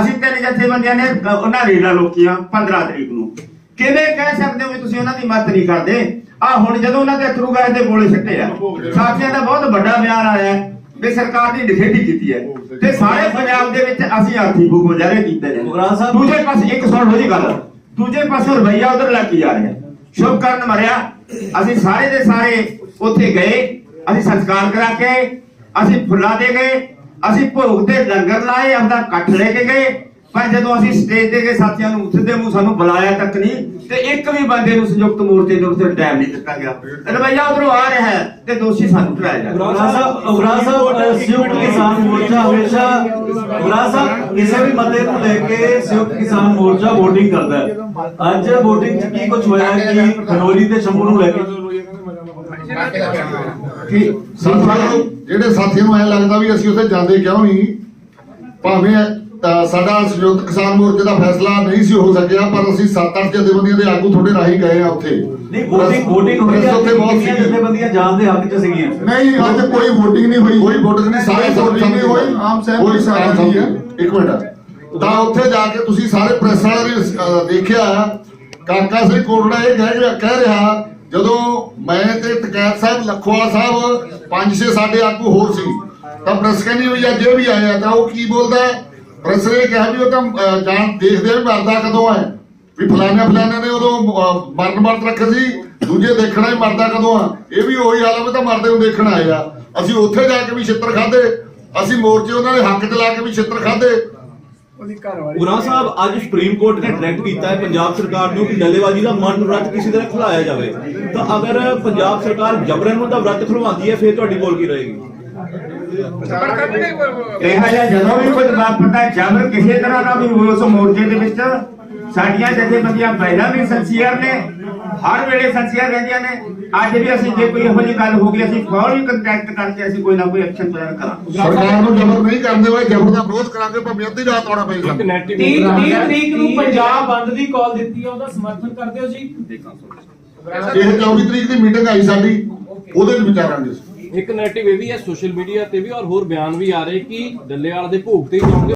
S1: ਅਸੀਂ ਤਿੰਨ ਜਥੇਬੰਦੀਆਂ ਨੇ ਉਹਨਾਂ ਰੇਲਾਂ ਲੋਕੀਆਂ 15 ਤਰੀਕ ਨੂੰ। ਕਿਵੇਂ ਕਹਿ ਸਕਦੇ ਹੋ ਵੀ ਤੁਸੀਂ ਉਹਨਾਂ ਦੀ ਮਦਦ ਨਹੀਂ ਕਰਦੇ? ਆ ਹੁਣ ਜਦੋਂ ਉਹਨਾਂ ਦੇ ਅਥਰੂ ਗੈਸ ਦੇ ਗੋਲੇ ਸਿੱਟੇ ਆ। ਸਾਥੀਆਂ ਦਾ ਬਹੁਤ ਵੱਡਾ ਬਿਆਨ ਆਇਆ। ਵੀ ਸਰਕਾਰ ਦੀ ਨਿਖੇਧੀ ਕੀਤੀ ਹੈ। ਤੇ ਸਾਰੇ ਪੰਜਾਬ ਦੇ ਵਿੱਚ ਅਸੀਂ ਆਰਥਿਕ ਭੂਖ ਮੁਜ਼ਾਹਰੇ ਕੀਤੇ ਨੇ।
S7: ਮੁਗਰਾ ਸਾਹਿਬ-
S1: ਦੂਜੇ ਪਾਸੇ ਇੱਕ ਸੁਣ ਜੀ ਗੱਲ। ਦੂਜੇ ਪਾਸੇ ਰਵਈਆ ਉਧਰ ਲੱਗ ਜਾ ਰਿਹਾ। ਸ਼ੁਭ ਕਰਨ ਮਰਿਆ। ਅਸੀਂ ਸਾਰੇ ਦੇ ਸਾਰੇ ਉੱਥੇ ਗਏ। ਅਸੀਂ ਸੰਸਕਾਰ ਕਰਾ ਕੇ ਅਸੀਂ ਫੁੱਲਾਂ ਦੇ ਗਏ। ਅਸੀਂ ਭੋਗ ਤੇ ਲੰਗਰ ਲਾਏ। ਆਪਦਾ ਇਕੱਠ ਲੈ ਕੇ ਗਏ। ਪਰ ਜਦੋਂ ਅਸੀਂ ਸਟੇਜ ਤੇ ਗਏ ਸਾਥੀਆਂ ਨੂੰ ਸਿੱਧੇ ਮੂੰਹ ਸਾਨੂੰ ਬੁਲਾਇਆ ਤੱਕ ਨਹੀਂ ਤੇ ਇੱਕ ਵੀ ਬੰਦੇ ਨੂੰ ਸੰਯੁਕਤ ਮੋਰਚੇ ਦੇ ਉੱਤੇ ਟਾਈਮ ਨਹੀਂ ਦਿੱਤਾ ਗਿਆ। ਰਵਈਆ ਉਧਰੋਂ ਆ ਰਿਹਾ ਹੈ ਤੇ ਦੋਸ਼ੀ ਸਾਨੂੰ ਠਹਿਰਾਇਆ ਜਾ ਰਿਹਾ
S7: ਉਗਰਾ ਸਾਹਿਬ ਉਗਰਾ ਸਾਹਿਬ ਸੰਯੁਕਤ ਕਿਸਾਨ ਮੋਰਚਾ ਹਮੇਸ਼ਾ ਉਗਰਾ ਸਾਹਿਬ ਕਿਸੇ ਵੀ ਮਤੇ ਨੂੰ ਲੈ ਕੇ ਸੰਯੁਕਤ ਕਿਸਾਨ ਮੋਰਚਾ VOTING ਕਰਦਾ ਹੈ। ਅੱਜ VOTING 'ਚ ਕੀ ਕੁਝ ਹੋਇਆ ਕਿ ਖਨੋਰੀ ਤੇ ਸ਼ੰਭੂ ਨੂੰ ਲੈ ਕੇ?
S1: ਕਿ
S3: ਜਿਹੜੇ ਸਾਥੀਆਂ ਨੂੰ ਐ ਲੱਗਦਾ ਵੀ ਅਸੀਂ ਉੱਥੇ ਜਾਂਦੇ ਕਿਉਂ ਨਹੀਂ? ਭਾਵੇਂ ਸਾਡਾ ਸੰਯੁਕਤ ਕਿਸਾਨ ਮੋਰਚੇ ਦਾ ਫੈਸਲਾ ਨਹੀਂ ਸੀ ਹੋ ਸਕਿਆ ਪਰ ਅਸੀਂ 7-8 ਜਥੇਬੰਦੀਆਂ ਦੇ ਆਗੂ ਤੁਹਾਡੇ ਰਾਹੀਂ ਗਏ ਆ ਉੱਥੇ।
S7: ਨਹੀਂ VOTING VOTING ਹੋਈ
S3: ਪ੍ਰੈਸ ਉੱਥੇ ਬਹੁਤ।
S7: ਜਥੇਬੰਦੀਆਂ ਜਾਣ ਦੇ ਹੱਕ 'ਚ ਸੀਗੀਆਂ?
S3: ਨਹੀਂ ਅੱਜ ਕੋਈ VOTING ਨਹੀਂ ਹੋਈ। ਕੋਈ VOTING ਨਹੀਂ। ਸਾਰੇ VOTING ਨਹੀਂ ਹੋਈ। ਆਮ ਸਹਿਮਤੀ ਸਾਡੀ ਹੈ। ਇੱਕ ਮਿੰਟ। ਤਾਂ ਉੱਥੇ ਜਾ ਕੇ ਤੁਸੀਂ ਸਾਰੇ ਪ੍ਰੈਸ ਵਾਲਿਆਂ ਨੇ ਅ, ਦੇਖਿਆ। ਕਾਕਾ ਸਿੰਘ ਕੋਟੜਾ ਇਹ ਕਹਿ ਰਿਹਾ ਕਹਿ ਰਿਹਾ ਜਦੋਂ ਮੈਂ ਤੇ ਟਕੈਤ ਸਾਹਿਬ ਲਖੋਵਾਲ ਸਾਹਿਬ ਪੰਜ ਛੇ ਸਾਡੇ ਆਗੂ ਹੋਰ ਸੀ ਤਾਂ ਪ੍ਰੈਸ ਕਹਿੰਦੀ ਵੀ ਅੱਜ ਇਹ ਵੀ ਆਇਆ ਤਾਂ ਉਹ ਕੀ ਬੋਲਦਾ? ਪ੍ਰੈਸ ਨੇ ਕਿਹਾ ਵੀ ਉਹ ਤਾਂ ਜਾਣ ਦੇਖਦੇ ਆ ਵੀ ਮਰਦਾ ਕਦੋਂ ਹੈ। ਵੀ ਫਲਾਣੇ ਫਲਾਣੇ ਨੇ ਉਦੋਂ ਮਰਨ ਵਰਤ ਰੱਖੇ ਸੀ ਦੂਜੇ ਦੇਖਣਾ ਹੀ ਮਰਦਾ ਕਦੋਂ ਆ। ਇਹ ਵੀ ਉਹੀ ਹਾਲ ਆ ਵੀ ਤਾਂ ਮਰਦੇ ਨੂੰ ਦੇਖਣ ਆਏ ਆ। ਅਸੀਂ ਉੱਥੇ ਜਾ ਕੇ ਵੀ ਛਿੱਤਰ ਖਾਦੇ ਅਸੀਂ ਮੋਰਚੇ ਉਹਨਾਂ ਦੇ ਹੱਕ 'ਚ ਲਾ ਕੇ ਵੀ ਛਿੱਤਰ ਖਾਦੇ
S6: ਉਹਦੀ ਘਰ ਵਾਲੀ
S8: ਗੁਰਾ ਸਾਹਿਬ ਅੱਜ ਸੁਪਰੀਮ ਕੋਰਟ ਨੇ ਡਾਇਰੈਕਟ ਕੀਤਾ ਹੈ ਪੰਜਾਬ ਸਰਕਾਰ ਨੂੰ ਕਿ ਡੱਲੇਬਾਜ਼ੀ ਦਾ ਮਨ ਵਰਤ ਕਿਸੇ ਤਰ੍ਹਾਂ ਖੁਲਾਇਆ ਜਾਵੇ। ਤਾਂ ਅਗਰ ਪੰਜਾਬ ਸਰਕਾਰ ਜਬਰਨ ਉਹਦਾ ਵਰਤ ਖੁਲਵਾਉਂਦੀ ਹੈ ਫਿਰ ਤੁਹਾਡੀ ਬੋਲ ਕੀ ਰਹੇਗੀ?
S1: ਇਹੋ ਜਿਹਾ ਜਦੋਂ ਵੀ ਕੁਝ ਵਾਪਰਦਾ ਜਬਰ ਕਿਸੇ ਤਰ੍ਹਾਂ ਦਾ ਵੀ ਉਸ ਮੋਰਚੇ ਦੇ ਵਿੱਚ ਸਾਡੀਆਂ ਜਥੇਬੰਦੀਆਂ ਪਹਿਲਾਂ ਵੀ ਸੰਸੀਅਰ ਨੇ ਹਰ ਵੇਲੇ ਸੰਸੀਅਰ ਰਹਿੰਦੀਆਂ ਨੇ। ਅੱਜ ਵੀ ਅਸੀਂ ਜੇ ਕੋਈ ਇਹੋ ਜਿਹੀ ਗੱਲ ਹੋ ਗਈ ਅਸੀਂ ਫੌਰੀ ਕੰਟੈਕਟ ਕਰਕੇ ਅਸੀਂ ਕੋਈ ਨਾ ਕੋਈ ਐਕਸ਼ਨ ਪਲਾਨ ਕਰਾਂਗੇ।
S3: ਸਰਕਾਰ ਨੂੰ ਜ਼ਬਰ ਨਹੀਂ ਕਰਦੇ ਹੋਏ ਜ਼ਬਰ ਦਾ ਵਿਰੋਧ ਕਰਾਂਗੇ ਭਾਵੇਂ ਅੱਧੀ ਰਾਤ ਆਉਣਾ ਪਏ
S10: ਇੱਕ
S3: ਸਾਨੂੰ
S10: ਨੈਟਿਵ
S9: 30 30 ਤਰੀਕ ਨੂੰ ਪੰਜਾਬ ਬੰਦ ਦੀ ਕਾਲ ਦਿੱਤੀ ਹੈ ਉਹਦਾ ਸਮਰਥਨ ਕਰਦੇ ਹੋ ਜੀ?
S3: ਇਹ 24 ਤਰੀਕ ਦੀ ਮੀਟਿੰਗ ਆਈ ਸਾਡੀ ਉਹਦੇ ਵਿੱਚ ਵਿਚਾਰਾਂਗੇ
S10: ਇੱਕ ਨੈਟਿਵ ਇਹ ਵੀ ਹੈ ਸੋਸ਼ਲ ਮੀਡੀਆ ਤੇ ਵੀ ਔਰ ਹੋਰ ਬਿਆਨ ਵੀ ਆ ਰਹੇ ਕਿ ਡੱਲੇਵਾਲ ਦੇ ਭੋਗ ਤੇ ਹੀ ਜਾਓਗੇ।